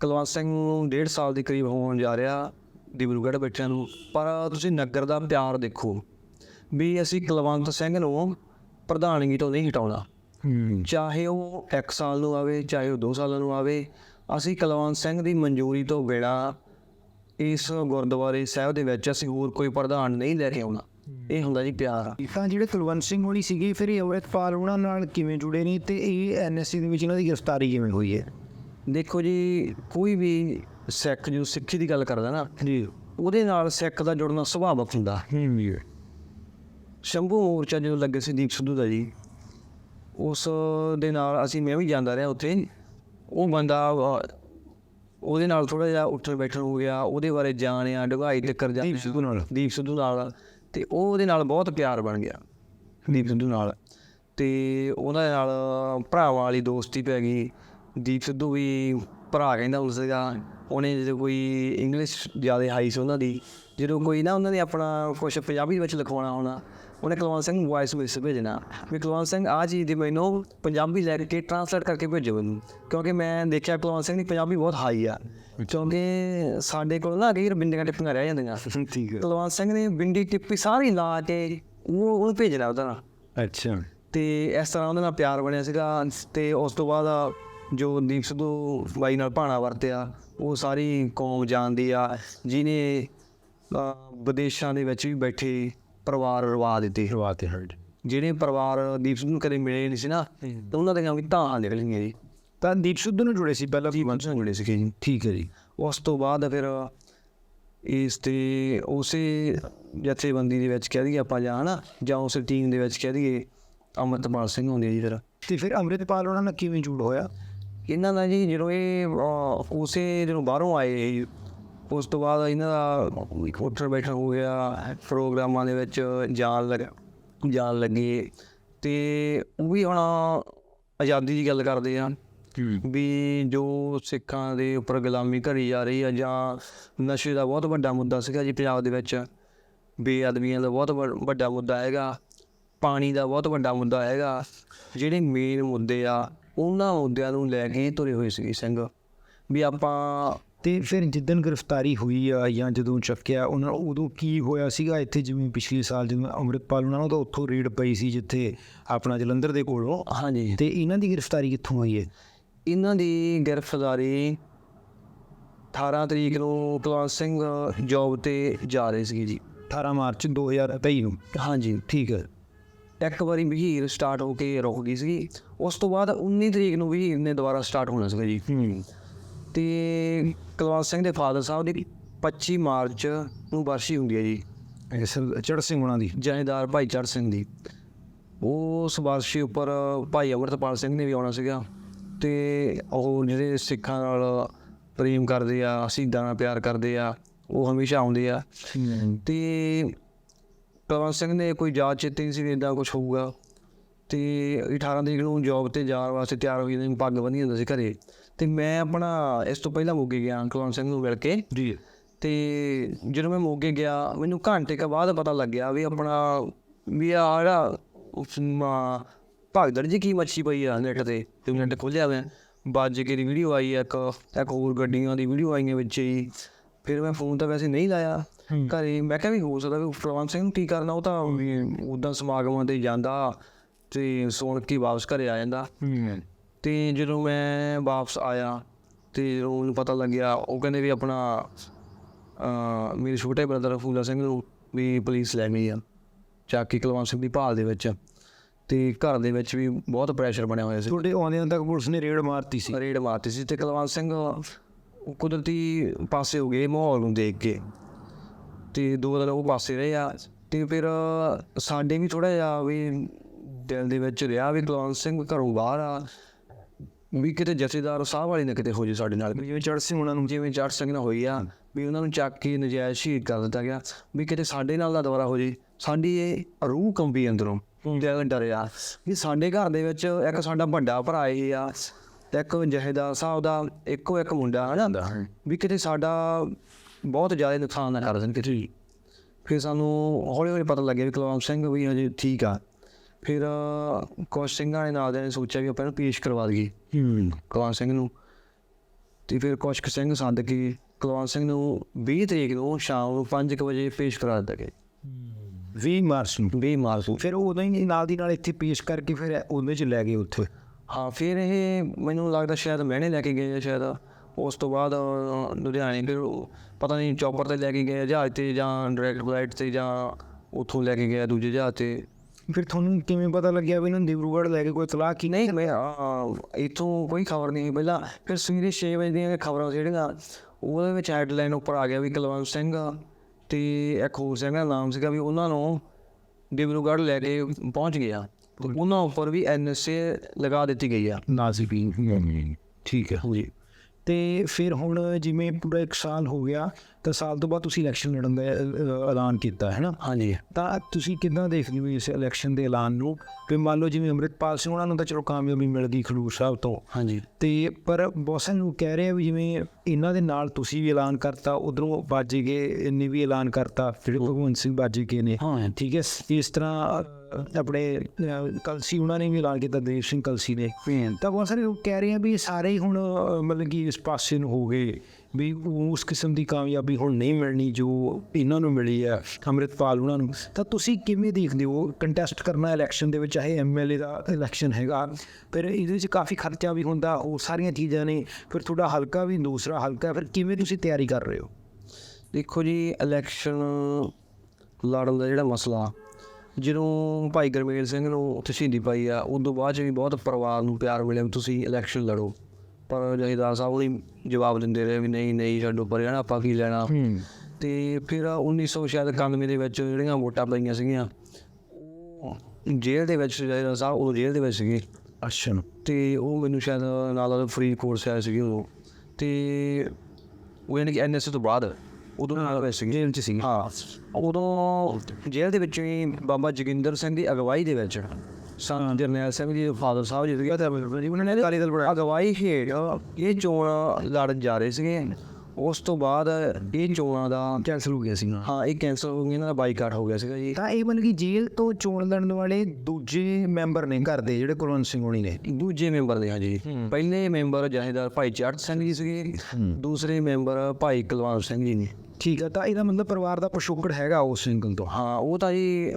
Speaker 1: ਕੁਲਵੰਤ ਸਿੰਘ ਨੂੰ ਡੇਢ ਸਾਲ ਦੇ ਕਰੀਬ ਹੋਣ ਜਾ ਰਿਹਾ ਡਿਬਰੂਗੜ੍ਹ ਬੈਠਿਆਂ ਨੂੰ। ਪਰ ਤੁਸੀਂ ਨਗਰ ਦਾ ਪਿਆਰ ਦੇਖੋ ਵੀ ਅਸੀਂ ਕੁਲਵੰਤ ਸਿੰਘ ਨੂੰ ਪ੍ਰਧਾਨਗੀ ਤੋਂ ਨਹੀਂ ਹਟਾਉਣਾ। ਚਾਹੇ ਉਹ 1 ਸਾਲ ਨੂੰ ਆਵੇ ਚਾਹੇ ਉਹ 2 ਸਾਲਾਂ ਨੂੰ ਆਵੇ ਅਸੀਂ ਕੁਲਵੰਤ ਸਿੰਘ ਦੀ ਮਨਜ਼ੂਰੀ ਤੋਂ ਬਿਨਾਂ ਇਸ ਗੁਰਦੁਆਰੇ ਸਾਹਿਬ ਦੇ ਵਿੱਚ ਅਸੀਂ ਹੋਰ ਕੋਈ ਪ੍ਰਧਾਨ ਨਹੀਂ ਲੈ ਕੇ ਆਉਣਾ। ਇਹ ਹੁੰਦਾ ਜੀ ਪਿਆਰ
Speaker 2: ਤਾਂ ਜਿਹੜੇ ਕੁਲਵੰਤ ਸਿੰਘ ਹੋਣੀ ਸੀਗੇ ਫਿਰ ਇਹ ਅੰਮ੍ਰਿਤਪਾਲ ਉਹਨਾਂ ਨਾਲ ਕਿਵੇਂ ਜੁੜੇ ਨੇ ਤੇ ਇਹ ਐਨਐਸਸੀ ਦੇ ਵਿੱਚ ਇਹਨਾਂ ਦੀ ਗ੍ਰਿਫਤਾਰੀ ਕਿਵੇਂ ਹੋਈ ਹੈ?
Speaker 1: ਦੇਖੋ ਜੀ ਕੋਈ ਵੀ ਸਿੱਖ ਜੋ ਸਿੱਖੀ ਦੀ ਗੱਲ ਕਰਦਾ ਨਾ
Speaker 2: ਜੀ।
Speaker 1: ਉਹਦੇ ਨਾਲ ਸਿੱਖ ਦਾ ਜੁੜਨਾ ਸੁਭਾਵਕ ਹੁੰਦਾ।
Speaker 2: ਹੂੰ
Speaker 1: ਸ਼ੰਭੂ ਮੋਰਚਾ ਜਦੋਂ ਲੱਗੇ ਸੀ ਦੀਪ ਸਿੱਧੂ ਦਾ ਜੀ ਉਸ ਦੇ ਨਾਲ ਅਸੀਂ ਮੈਂ ਵੀ ਜਾਂਦਾ ਰਿਹਾ ਉੱਥੇ। ਉਹ ਬੰਦਾ ਉਹਦੇ ਨਾਲ ਥੋੜਾ ਜਿਹਾ ਉੱਠਣ ਬੈਠਣ ਹੋ ਗਿਆ ਉਹਦੇ ਬਾਰੇ ਜਾਣਿਆ ਡੁਗਾਈ ਤੇ ਕਰ
Speaker 2: ਦੀਪ ਸਿੱਧੂ ਨਾਲ?
Speaker 1: ਦੀਪ ਸਿੱਧੂ ਨਾਲ। ਤੇ ਉਹ ਉਹਦੇ ਨਾਲ ਬਹੁਤ ਪਿਆਰ ਬਣ ਗਿਆ ਦੀਪ ਸਿੱਧੂ ਨਾਲ। ਤੇ ਉਹਨਾਂ ਦੇ ਨਾਲ ਭਰਾਵਾਂ ਵਾਲੀ ਦੋਸਤੀ ਪੈ ਗਈ। ਦੀਪ ਸਿੱਧੂ ਵੀ ਭਰਾ ਕਹਿੰਦਾ ਹੁੰਦਾ ਉਹਨੇ ਜਦੋਂ ਕੋਈ ਇੰਗਲਿਸ਼ ਜ਼ਿਆਦਾ ਹਾਈ ਸੀ ਉਹਨਾਂ ਦੀ ਜਦੋਂ ਕੋਈ ਨਾ ਉਹਨਾਂ ਨੇ ਆਪਣਾ ਕੁਝ ਪੰਜਾਬੀ ਵਿੱਚ ਲਿਖਵਾਉਣਾ ਹੋਣਾ ਉਹਨੇ ਕੁਲਵੰਤ ਸਿੰਘ ਨੂੰ ਵਾਇਸ ਵਿੱਚ ਭੇਜਣਾ ਵੀ ਕੁਲਵੰਤ ਸਿੰਘ ਆ ਚੀਜ਼ ਦੀ ਮੈਨੂੰ ਪੰਜਾਬੀ ਲੈ ਕੇ ਟ੍ਰਾਂਸਲੇਟ ਕਰਕੇ ਭੇਜੋ ਮੈਨੂੰ ਕਿਉਂਕਿ ਮੈਂ ਦੇਖਿਆ ਕੁਲਵੰਤ ਸਿੰਘ ਦੀ ਪੰਜਾਬੀ ਬਹੁਤ ਹਾਈ ਆ। ਕਿਉਂਕਿ ਸਾਡੇ ਕੋਲ ਨਾ ਕਈ ਬਿੰਦੀਆਂ ਟਿੱਪੀਆਂ ਰਹਿ ਜਾਂਦੀਆਂ।
Speaker 2: ਠੀਕ ਹੈ
Speaker 1: ਕੁਲਵੰਤ ਸਿੰਘ ਨੇ ਬਿੰਡੀ ਟਿੱਪੀ ਸਾਰੀ ਲਾ ਕੇ ਉਹ ਉਹਨੂੰ ਭੇਜਣਾ ਉਹਦਾ ਨਾਲ।
Speaker 2: ਅੱਛਾ।
Speaker 1: ਤੇ ਇਸ ਤਰ੍ਹਾਂ ਉਹਦੇ ਨਾਲ ਪਿਆਰ ਬਣਿਆ ਸੀਗਾ ਤੇ ਉਸ ਤੋਂ ਬਾਅਦ ਜੋ ਦੀਪ ਸਿੱਧੂ ਬਾਈ ਨਾਲ ਭਾਣਾ ਵਰਤਿਆ ਉਹ ਸਾਰੀ ਕੌਮ ਜਾਣਦੀ ਆ ਜਿਹਨੇ ਅਹ, ਵਿਦੇਸ਼ਾਂ ਦੇ ਵਿੱਚ ਵੀ ਬੈਠੇ ਪਰਿਵਾਰ ਰਵਾ ਦਿੱਤੇ।
Speaker 2: ਸ਼ੁਰੂਆਤ ਹੈ ਹਰਡ
Speaker 1: ਜਿਹੜੇ ਪਰਿਵਾਰ ਦੀਪ ਸਿੱਧੂ ਨੂੰ ਕਦੇ ਮਿਲੇ ਨਹੀਂ ਸੀ ਨਾ ਤੇ ਉਹਨਾਂ ਦੀਆਂ ਵੀ ਤਾਂ ਨਿਕਲੀਆਂ ਜੀ।
Speaker 2: ਤਾਂ ਦੀਪ ਸਿੱਧੂ ਨੂੰ ਜੁੜੇ ਸੀ ਪਹਿਲਾਂ
Speaker 1: ਸਿੱਧੂ ਨਾਲ ਜੁੜੇ ਸੀਗੇ ਜੀ।
Speaker 2: ਠੀਕ ਹੈ ਜੀ।
Speaker 1: ਉਸ ਤੋਂ ਬਾਅਦ ਫਿਰ ਇਸ ਤੇ ਉਸੇ ਜਥੇਬੰਦੀ ਦੇ ਵਿੱਚ ਕਹਿ ਦਈਏ ਆਪਾਂ ਜਾਂ ਹਨਾ ਜਾਂ ਉਸੇ ਟੀਮ ਦੇ ਵਿੱਚ ਕਹਿ ਦਈਏ ਅਮਰਤਪਾਲ ਸਿੰਘ ਹੁੰਦੇ ਆ ਜੀ ਫਿਰ।
Speaker 2: ਤੇ ਫਿਰ ਅੰਮ੍ਰਿਤਪਾਲ ਉਹਨਾਂ ਨਾਲ ਕਿਵੇਂ ਜੁੜ ਹੋਇਆ?
Speaker 1: ਇਹਨਾਂ ਦਾ ਜੀ ਜਦੋਂ ਇਹ ਉਸੇ ਜਦੋਂ ਬਾਹਰੋਂ ਆਏ ਉਸ ਤੋਂ ਬਾਅਦ ਇਹਨਾਂ ਦਾ ਉੱਠਣ ਬੈਠਣ ਹੋ ਗਿਆ ਪ੍ਰੋਗਰਾਮਾਂ ਦੇ ਵਿੱਚ ਜਾਣ ਲੱਗ ਜਾਣ ਲੱਗੇ ਤੇ ਉਹ ਵੀ ਹੁਣ ਆਜ਼ਾਦੀ ਦੀ ਗੱਲ ਕਰਦੇ ਆ ਵੀ ਜੋ ਸਿੱਖਾਂ ਦੇ ਉੱਪਰ ਗੁਲਾਮੀ ਘੜੀ ਜਾ ਰਹੀ ਆ ਜਾਂ ਨਸ਼ੇ ਦਾ ਬਹੁਤ ਵੱਡਾ ਮੁੱਦਾ ਸੀਗਾ ਜੀ ਪੰਜਾਬ ਦੇ ਵਿੱਚ ਬੇਅਦਬੀਆਂ ਦਾ ਬਹੁਤ ਵੱਡਾ ਮੁੱਦਾ ਹੈਗਾ ਪਾਣੀ ਦਾ ਬਹੁਤ ਵੱਡਾ ਮੁੱਦਾ ਹੈਗਾ ਜਿਹੜੇ ਮੇਨ ਮੁੱਦੇ ਆ ਉਹਨਾਂ ਮੁੱਦਿਆਂ ਨੂੰ ਲੈ ਕੇ ਤੁਰੇ ਹੋਏ ਸੀ ਸਿੰਘ। ਵੀ ਆਪਾਂ
Speaker 2: ਤੇ ਫਿਰ ਜਿੱਦਣ ਗ੍ਰਿਫਤਾਰੀ ਹੋਈ ਆ ਜਾਂ ਜਦੋਂ ਚੱਕਿਆ ਉਹਨਾਂ ਉਦੋਂ ਕੀ ਹੋਇਆ ਸੀਗਾ? ਇੱਥੇ ਜਿਵੇਂ ਪਿਛਲੇ ਸਾਲ ਜਦੋਂ ਅੰਮ੍ਰਿਤਪਾਲ ਉਹਨਾਂ ਨੂੰ ਤਾਂ ਉੱਥੋਂ ਰੇਡ ਪਈ ਸੀ ਜਿੱਥੇ ਆਪਣਾ ਜਲੰਧਰ ਦੇ ਕੋਲੋਂ।
Speaker 1: ਹਾਂਜੀ।
Speaker 2: ਤੇ ਇਹਨਾਂ ਦੀ ਗ੍ਰਿਫਤਾਰੀ ਕਿੱਥੋਂ ਹੋਈ ਹੈ
Speaker 1: ਇਹਨਾਂ ਦੀ ਗ੍ਰਿਫਤਾਰੀ 18 ਤਰੀਕ ਨੂੰ ਕੁਲਵੰਤ ਸਿੰਘ ਜੌਬ ਤੇ ਜਾ ਰਹੇ ਸੀ ਜੀ।
Speaker 2: 18 ਮਾਰਚ 2023 ਨੂੰ।
Speaker 1: ਹਾਂਜੀ।
Speaker 2: ਠੀਕ ਹੈ।
Speaker 1: ਇੱਕ ਵਾਰੀ ਵਹੀਰ ਸਟਾਰਟ ਹੋ ਕੇ ਰੁਕ ਗਈ ਸੀ ਉਸ ਤੋਂ ਬਾਅਦ 19 ਤਰੀਕ ਨੂੰ ਵਹੀਰ ਨੇ ਦੁਬਾਰਾ ਸਟਾਰਟ ਹੋਣਾ ਸੀਗਾ ਜੀ। ਤੇ ਕੁਲਵੰਤ ਸਿੰਘ ਦੇ ਫਾਦਰ ਸਾਹਿਬ ਦੀ 25 ਮਾਰਚ ਨੂੰ ਵਰਸ਼ੀ ਹੁੰਦੀ ਹੈ ਜੀ।
Speaker 2: ਇਸ ਚੜ ਸਿੰਘ ਉਹਨਾਂ ਦੀ।
Speaker 1: ਜਥੇਦਾਰ ਭਾਈ ਚੜ੍ਹ ਸਿੰਘ ਦੀ। ਉਸ ਵਰਸ਼ੀ ਉੱਪਰ ਭਾਈ ਅਮਰਤਪਾਲ ਸਿੰਘ ਨੇ ਵੀ ਆਉਣਾ ਸੀਗਾ। ਤੇ ਉਹ ਜਿਹੜੇ ਸਿੱਖਾਂ ਨਾਲ ਪ੍ਰੇਮ ਕਰਦੇ ਆ ਸ਼ਹੀਦਾਂ ਨਾਲ ਪਿਆਰ ਕਰਦੇ ਆ ਉਹ ਹਮੇਸ਼ਾ ਆਉਂਦੇ ਆ। ਤੇ ਕੁਲਵੰਤ ਸਿੰਘ ਨੇ ਕੋਈ ਯਾਦ ਚੇਤੇ ਨਹੀਂ ਸੀ ਵੀ ਇਦਾਂ ਕੁਝ ਹੋਊਗਾ। ਤੇ 18 ਤਰੀਕ ਨੂੰ ਜੌਬ ਤੇ ਜਾਣ ਵਾਸਤੇ ਤਿਆਰ ਹੋਈ ਜਾਂਦੇ ਪੱਗ ਬੰਨ੍ਹੀ ਹੁੰਦਾ ਸੀ ਘਰੇ। ਤੇ ਮੈਂ ਆਪਣਾ ਇਸ ਤੋਂ ਪਹਿਲਾਂ ਮੋਗੇ ਗਿਆ ਕੁਲਵੰਤ ਸਿੰਘ ਨੂੰ ਮਿਲ ਕੇ।
Speaker 2: ਜੀ।
Speaker 1: ਤੇ ਜਦੋਂ ਮੈਂ ਮੋਗੇ ਗਿਆ ਮੈਨੂੰ ਘੰਟੇ ਕੁ ਬਾਅਦ ਪਤਾ ਲੱਗਿਆ ਵੀ ਆਪਣਾ ਵੀ ਆ ਜਿਹੜਾ ਉਸ ਮਾ- ਭਗਦੜ ਜੀ ਕੀ ਮੱਛੀ ਪਈ ਆ ਨੈਟ ਤੇ। ਤੇ ਨੈਟ ਖੋਲਿਆ ਮੈਂ ਬਾਜ ਕੇ ਦੀ ਵੀਡੀਓ ਆਈ ਇੱਕ ਇੱਕ ਹੋਰ ਗੱਡੀਆਂ ਦੀ ਵੀਡੀਓ ਆਈਆਂ ਵਿੱਚ ਹੀ। ਫਿਰ ਮੈਂ ਫੋਨ ਤਾਂ ਵੈਸੇ ਨਹੀਂ ਲਾਇਆ। ਘਰੇ ਮੈਂ ਕਿਹਾ ਵੀ ਹੋ ਸਕਦਾ ਵੀ ਕੁਲਵੰਤ ਸਿੰਘ ਨੂੰ ਕੀ ਕਰਨਾ ਉਹ ਤਾਂ ਵੀ ਉਦਾਂ ਸਮਾਗਮਾਂ ਤੇ ਜਾਂਦਾ ਤੇ ਸੁਣ ਕੇ ਵਾਪਸ ਘਰੇ ਆ ਜਾਂਦਾ। ਤੇ ਜਦੋਂ ਮੈਂ ਵਾਪਸ ਆਇਆ ਤੇ ਉਹਨੂੰ ਪਤਾ ਲੱਗਿਆ ਉਹ ਕਹਿੰਦੇ ਵੀ ਆਪਣਾ ਮੇਰੇ ਛੋਟੇ ਬ੍ਰਦਰ ਫੂਲਾ ਸਿੰਘ ਨੂੰ ਵੀ ਪੁਲਿਸ ਲੈ ਗਈ ਆ ਚੱਕ ਕੇ ਕੁਲਵੰਤ ਸਿੰਘ ਦੀ ਭਾਲ ਦੇ ਵਿੱਚ। ਤੇ ਘਰ ਦੇ ਵਿੱਚ ਵੀ ਬਹੁਤ ਪ੍ਰੈਸ਼ਰ ਬਣਿਆ ਹੋਇਆ ਸੀ।
Speaker 2: ਤੁਹਾਡੇ ਆਉਂਦਿਆਂ ਤੱਕ ਪੁਲਿਸ ਨੇ ਰੇਡ ਮਾਰਤੀ ਸੀ।
Speaker 1: ਰੇਡ ਮਾਰਤੀ ਸੀ ਤੇ ਕੁਲਵੰਤ ਸਿੰਘ ਕੁਦਰਤੀ ਪਾਸੇ ਹੋ ਗਏ ਮਾਹੌਲ ਨੂੰ ਦੇਖ ਕੇ। ਤੇ ਦੋ ਦਿਨ ਉਹ ਪਾਸੇ ਰਹੇ ਆ। ਤੇ ਫਿਰ ਸਾਡੇ ਵੀ ਥੋੜਾ ਜਿਹਾ ਵੀ ਦਿਲ ਦੇ ਵਿੱਚ ਰਿਹਾ ਵੀ ਕੁਲਵੰਤ ਸਿੰਘ ਘਰੋਂ ਬਾਹਰ ਆ। ਵੀ ਕਿਤੇ ਜਥੇਦਾਰ ਸਾਹਿਬ ਵਾਲੀ ਨਾ ਕਿਤੇ ਹੋ ਜੇ ਸਾਡੇ ਨਾਲ।
Speaker 2: ਜਿਵੇਂ ਚੜ ਸਿੰਘ ਉਹਨਾਂ ਨੂੰ
Speaker 1: ਜਿਵੇਂ ਜੱਟ ਸਿੰਘ ਨਾਲ ਹੋਈ ਆ ਵੀ ਉਹਨਾਂ ਨੂੰ ਚੱਕ ਕੇ ਨਜਾਇਜ਼ ਸ਼ਹੀਦ ਕਰ ਦਿੱਤਾ ਗਿਆ। ਵੀ ਕਿਤੇ ਸਾਡੇ ਨਾਲ ਦਾ ਦੁਬਾਰਾ ਹੋ ਜੇ। ਸਾਡੀ ਇਹ ਰੂਹ ਕੰਬੀ ਅੰਦਰੋਂ। ਤੇ ਡਰਿਆ ਵੀ ਸਾਡੇ ਘਰ ਦੇ ਵਿੱਚ ਇੱਕ ਸਾਡਾ ਵੱਡਾ ਭਰਾ ਇਹ ਆ ਤੇ ਇੱਕ ਜਹੇਦਾਰ ਸਾਹਿਬ ਦਾ ਇੱਕੋ ਇੱਕ ਮੁੰਡਾ ਹਨਾ ਵੀ ਕਿਤੇ ਸਾਡਾ ਬਹੁਤ ਜ਼ਿਆਦਾ ਨੁਕਸਾਨ ਨਾ ਕਰ ਦੇਣ ਕਿਤੇ ਵੀ। ਫਿਰ ਸਾਨੂੰ ਹੌਲੀ ਹੌਲੀ ਪਤਾ ਲੱਗਿਆ ਵੀ ਕੁਲਵੰਤ ਸਿੰਘ ਵੀ ਹਜੇ ਠੀਕ ਆ। ਫਿਰ ਕੁਛ ਸਿੰਘਾਂ ਨੇ ਨਾਲ ਦੇ ਨੇ ਸੋਚਿਆ ਵੀ ਆਪਾਂ ਇਹਨੂੰ ਪੇਸ਼ ਕਰਵਾ ਦਈਏ। ਕੁਲਵੰਤ ਸਿੰਘ ਨੂੰ। ਤੇ ਫਿਰ ਕੁਛ ਕੁ ਸਿੰਘ ਸੱਦ ਕੇ ਕੁਲਵੰਤ ਸਿੰਘ ਨੂੰ 20 ਤਰੀਕ ਨੂੰ ਸ਼ਾਮ ਨੂੰ 5 ਵਜੇ ਪੇਸ਼ ਕਰਾ ਦਿੱਤਾ ਗਿਆ।
Speaker 2: 20 ਮਾਰਚ ਨੂੰ।
Speaker 1: 20 ਮਾਰਚ ਨੂੰ।
Speaker 2: ਫਿਰ ਉਦੋਂ ਹੀ ਨਾਲ ਦੀ ਨਾਲ ਇੱਥੇ ਪੇਸ਼ ਕਰਕੇ ਫਿਰ ਉਹਦੇ ਚ ਲੈ ਗਏ ਉੱਥੇ।
Speaker 1: ਹਾਂ ਫਿਰ ਇਹ ਮੈਨੂੰ ਲੱਗਦਾ ਸ਼ਾਇਦ ਮਹਿਣੇ ਲੈ ਕੇ ਗਏ ਆ ਸ਼ਾਇਦ। ਉਸ ਤੋਂ ਬਾਅਦ ਲੁਧਿਆਣੇ ਫਿਰ ਪਤਾ ਨਹੀਂ ਚੌਪਰ ਤੇ ਲੈ ਕੇ ਗਏ ਜਹਾਜ਼ ਤੇ ਜਾਂ ਡਾਇਰੈਕਟ ਫਲਾਈਟ ਤੇ ਜਾਂ ਉੱਥੋਂ ਲੈ ਕੇ ਗਏ ਆ ਦੂਜੇ ਜਹਾਜ਼ ਤੇ।
Speaker 2: ਫਿਰ ਤੁਹਾਨੂੰ ਕਿਵੇਂ ਪਤਾ ਲੱਗਿਆ ਵੀ ਇਹਨਾਂ ਨੂੰ ਦਿਬਰੂਗੜ੍ਹ ਲੈ ਕੇ ਕੋਈ ਤਲਾਕ ਕੀ
Speaker 1: ਨਹੀਂ ਮੈਂ ਇਥੋਂ ਕੋਈ ਖਬਰ ਨਹੀਂ ਪਹਿਲਾਂ ਫਿਰ ਸਵੇਰੇ 6 ਵਜੇ ਦੀਆਂ ਖਬਰਾਂ ਜਿਹੜੀਆਂ ਉਹਦੇ ਵਿੱਚ ਹੈਡਲਾਈਨ ਉੱਪਰ ਆ ਗਿਆ ਵੀ ਕੁਲਵੰਤ ਸਿੰਘ ਤੇ ਇੱਕ ਹੋਰ ਸਿੰਘ ਦਾ ਨਾਮ ਸੀਗਾ ਵੀ ਉਹਨਾਂ ਨੂੰ ਡਿਬਰੂਗੜ੍ਹ ਲੈ ਕੇ ਪਹੁੰਚ ਗਿਆ ਤੇ ਉਹਨਾਂ ਉੱਪਰ ਵੀ ਐਨਐਸਏ ਲਗਾ ਦਿੱਤੀ ਗਈ ਆ।
Speaker 2: ਨਾਜ਼ੀਬੀਨ ਠੀਕ ਹੈ।
Speaker 1: ਜੀ
Speaker 2: ਤੇ ਫਿਰ ਹੁਣ ਜਿਵੇਂ ਪੂਰਾ 1 ਸਾਲ ਹੋ ਗਿਆ ਤਾਂ ਸਾਲ ਤੋਂ ਬਾਅਦ ਤੁਸੀਂ ਇਲੈਕਸ਼ਨ ਲੜਨ ਦਾ ਐਲਾਨ ਕੀਤਾ ਹੈ ਨਾ?
Speaker 1: ਹਾਂਜੀ।
Speaker 2: ਤਾਂ ਤੁਸੀਂ ਕਿੱਦਾਂ ਦੇਖਦੇ ਹੋ ਇਸ ਇਲੈਕਸ਼ਨ ਦੇ ਐਲਾਨ ਨੂੰ? ਵੀ ਮੰਨ ਲਓ ਜਿਵੇਂ ਅੰਮ੍ਰਿਤਪਾਲ ਸਿੰਘ ਉਹਨਾਂ ਨੂੰ ਤਾਂ ਚਲੋ ਕਾਮਯਾਬੀ ਮਿਲ ਗਈ ਖਡੂਰ ਸਾਹਿਬ ਤੋਂ।
Speaker 1: ਹਾਂਜੀ।
Speaker 2: ਤੇ ਪਰ ਬਹੁਤ ਨੂੰ ਕਹਿ ਰਹੇ ਆ ਵੀ ਜਿਵੇਂ ਇਹਨਾਂ ਦੇ ਨਾਲ ਤੁਸੀਂ ਵੀ ਐਲਾਨ ਕਰਤਾ ਉਧਰੋਂ ਬਾਜੀ ਕੇ ਨੇ ਵੀ ਐਲਾਨ ਕਰਤਾ ਜਿਹੜੇ ਭਗਵੰਤ ਸਿੰਘ ਬਾਜੀ ਕੇ ਨੇ।
Speaker 1: ਹਾਂ।
Speaker 2: ਠੀਕ ਹੈ ਇਸ ਤਰ੍ਹਾਂ ਆਪਣੇ ਕਲਸੀ ਉਹਨਾਂ ਨੇ ਵੀ ਐਲਾਨ ਕੀਤਾ ਦੇਵ ਸਿੰਘ ਕਲਸੀ ਨੇ। ਤਾਂ ਬਹੁਤ ਸਾਰੇ ਲੋਕ ਕਹਿ ਰਹੇ ਆ ਵੀ ਸਾਰੇ ਹੀ ਹੁਣ ਮਤਲਬ ਕਿ ਇਸ ਪਾਸੇ ਨੂੰ ਹੋ ਗਏ। ਵੀ ਉਸ ਕਿਸਮ ਦੀ ਕਾਮਯਾਬੀ ਹੁਣ ਨਹੀਂ ਮਿਲਣੀ ਜੋ ਇਹਨਾਂ ਨੂੰ ਮਿਲੀ ਹੈ ਅੰਮ੍ਰਿਤਪਾਲ ਉਹਨਾਂ ਨੂੰ। ਤਾਂ ਤੁਸੀਂ ਕਿਵੇਂ ਦੇਖਦੇ ਹੋ ਕੰਟੈਸਟ ਕਰਨਾ ਇਲੈਕਸ਼ਨ ਦੇ ਵਿੱਚ ਚਾਹੇ ਐਮਐਲਏ ਦਾ ਇਲੈਕਸ਼ਨ ਹੈਗਾ ਫਿਰ ਇਹਦੇ ਵਿੱਚ ਕਾਫੀ ਖਰਚਾ ਵੀ ਹੁੰਦਾ ਉਹ ਸਾਰੀਆਂ ਚੀਜ਼ਾਂ ਨੇ ਫਿਰ ਤੁਹਾਡਾ ਹਲਕਾ ਵੀ ਦੂਸਰਾ ਹਲਕਾ ਫਿਰ ਕਿਵੇਂ ਤੁਸੀਂ ਤਿਆਰੀ ਕਰ ਰਹੇ ਹੋ?
Speaker 1: ਦੇਖੋ ਜੀ ਇਲੈਕਸ਼ਨ ਲੜਨ ਦਾ ਜਿਹੜਾ ਮਸਲਾ ਜਦੋਂ ਭਾਈ ਗਰਮੇਲ ਸਿੰਘ ਨੂੰ ਉੱਥੇ ਸ਼ਹੀਦੀ ਪਾਈ ਆ ਉਸ ਤੋਂ ਬਾਅਦ 'ਚ ਵੀ ਬਹੁਤ ਪਰਿਵਾਰ ਨੂੰ ਪਿਆਰ ਮਿਲਿਆ ਵੀ ਤੁਸੀਂ ਇਲੈਕਸ਼ਨ ਲੜੋ। ਪਰ ਜਹੀਦਾਰ ਸਾਹਿਬ ਉਹਨੇ ਜਵਾਬ ਦਿੰਦੇ ਰਹੇ ਵੀ ਨਹੀਂ ਨਹੀਂ ਛੱਡੋ ਪਰ ਜਾਣਾ ਆਪਾਂ ਕੀ ਲੈਣਾ। ਤੇ ਫਿਰ 1900 ਸ਼ਾਇਦ 91 ਦੇ ਵਿੱਚ ਜਿਹੜੀਆਂ ਵੋਟਾਂ ਪਈਆਂ ਸੀਗੀਆਂ ਉਹ ਜੇਲ੍ਹ ਦੇ ਵਿੱਚ ਜਹੀਦਾਰ ਸਾਹਿਬ ਉਹ ਜੇਲ੍ਹ ਦੇ ਵਿੱਚ ਸੀਗੇ।
Speaker 2: ਅੱਛਾ।
Speaker 1: ਤੇ ਉਹ ਮੈਨੂੰ ਸ਼ਾਇਦ ਨਾਲ ਫਰੀ ਕੋਰਸ ਆਇਆ ਸੀਗੀ ਉਦੋਂ। ਤੇ ਉਹ ਯਾਨੀ ਕਿ ਐਨਐਸਏ ਤੋਂ ਬਾਅਦ ਉਦੋਂ
Speaker 2: ਜੇਲ੍ਹ 'ਚ ਸੀ
Speaker 1: ਹਾਂ। ਉਦੋਂ ਜੇਲ੍ਹ ਦੇ ਵਿੱਚ ਵੀ ਬਾਬਾ ਜੋਗਿੰਦਰ ਸਿੰਘ ਦੀ ਅਗਵਾਈ ਦੇ ਵਿੱਚ ਸੰਤ ਜਰਨੈਲ ਸਿੰਘ ਜੀ ਫਾਦਰ ਸਾਹਿਬ ਜੀ ਤੇ ਉਹਨਾਂ ਨੇ ਅਕਾਲੀ ਦਲ ਬਣਾ ਅਗਵਾਈ ਹੇਠ ਇਹ ਚੋਣ ਲੜਨ ਜਾ ਰਹੇ ਸੀਗੇ। ਉਸ ਤੋਂ ਬਾਅਦ ਇਹ ਚੋਣਾਂ ਦਾ
Speaker 2: ਕੈਂਸਲ ਹੋ ਗਿਆ ਸੀ
Speaker 1: ਹਾਂ ਇਹ ਕੈਂਸਲ ਹੋ ਗਿਆ ਇਹਨਾਂ ਦਾ ਬਾਈਕਾਟ ਹੋ ਗਿਆ ਸੀਗਾ ਜੀ।
Speaker 2: ਤਾਂ ਇਹ ਮਤਲਬ ਕਿ ਜੇਲ੍ਹ ਤੋਂ ਚੋਣ ਲੜਨ ਵਾਲੇ ਦੂਜੇ ਮੈਂਬਰ ਨੇ ਘਰ ਦੇ ਜਿਹੜੇ ਕੁਲਵੰਤ ਸਿੰਘ ਹੋਣੀ ਨੇ।
Speaker 1: ਦੂਜੇ ਮੈਂਬਰ ਦੇ ਹਾਂ ਜੀ। ਪਹਿਲੇ ਮੈਂਬਰ ਜਹੇਦਾਰ ਭਾਈ ਚੜ੍ਹ ਸਿੰਘ ਜੀ ਸੀਗੇ। ਦੂਸਰੇ ਮੈਂਬਰ ਭਾਈ ਕੁਲਵੰਤ ਸਿੰਘ ਜੀ ਨੇ।
Speaker 2: ਠੀਕ। ਹੈ ਤਾਂ ਇਹਦਾ ਮਤਲਬ ਪਰਿਵਾਰ ਦਾ ਪਿਛੋਕੜ ਹੈਗਾ ਉਸ ਸਿੰਗਲ ਤੋਂ।
Speaker 1: ਹਾਂ ਉਹ ਤਾਂ ਜੀ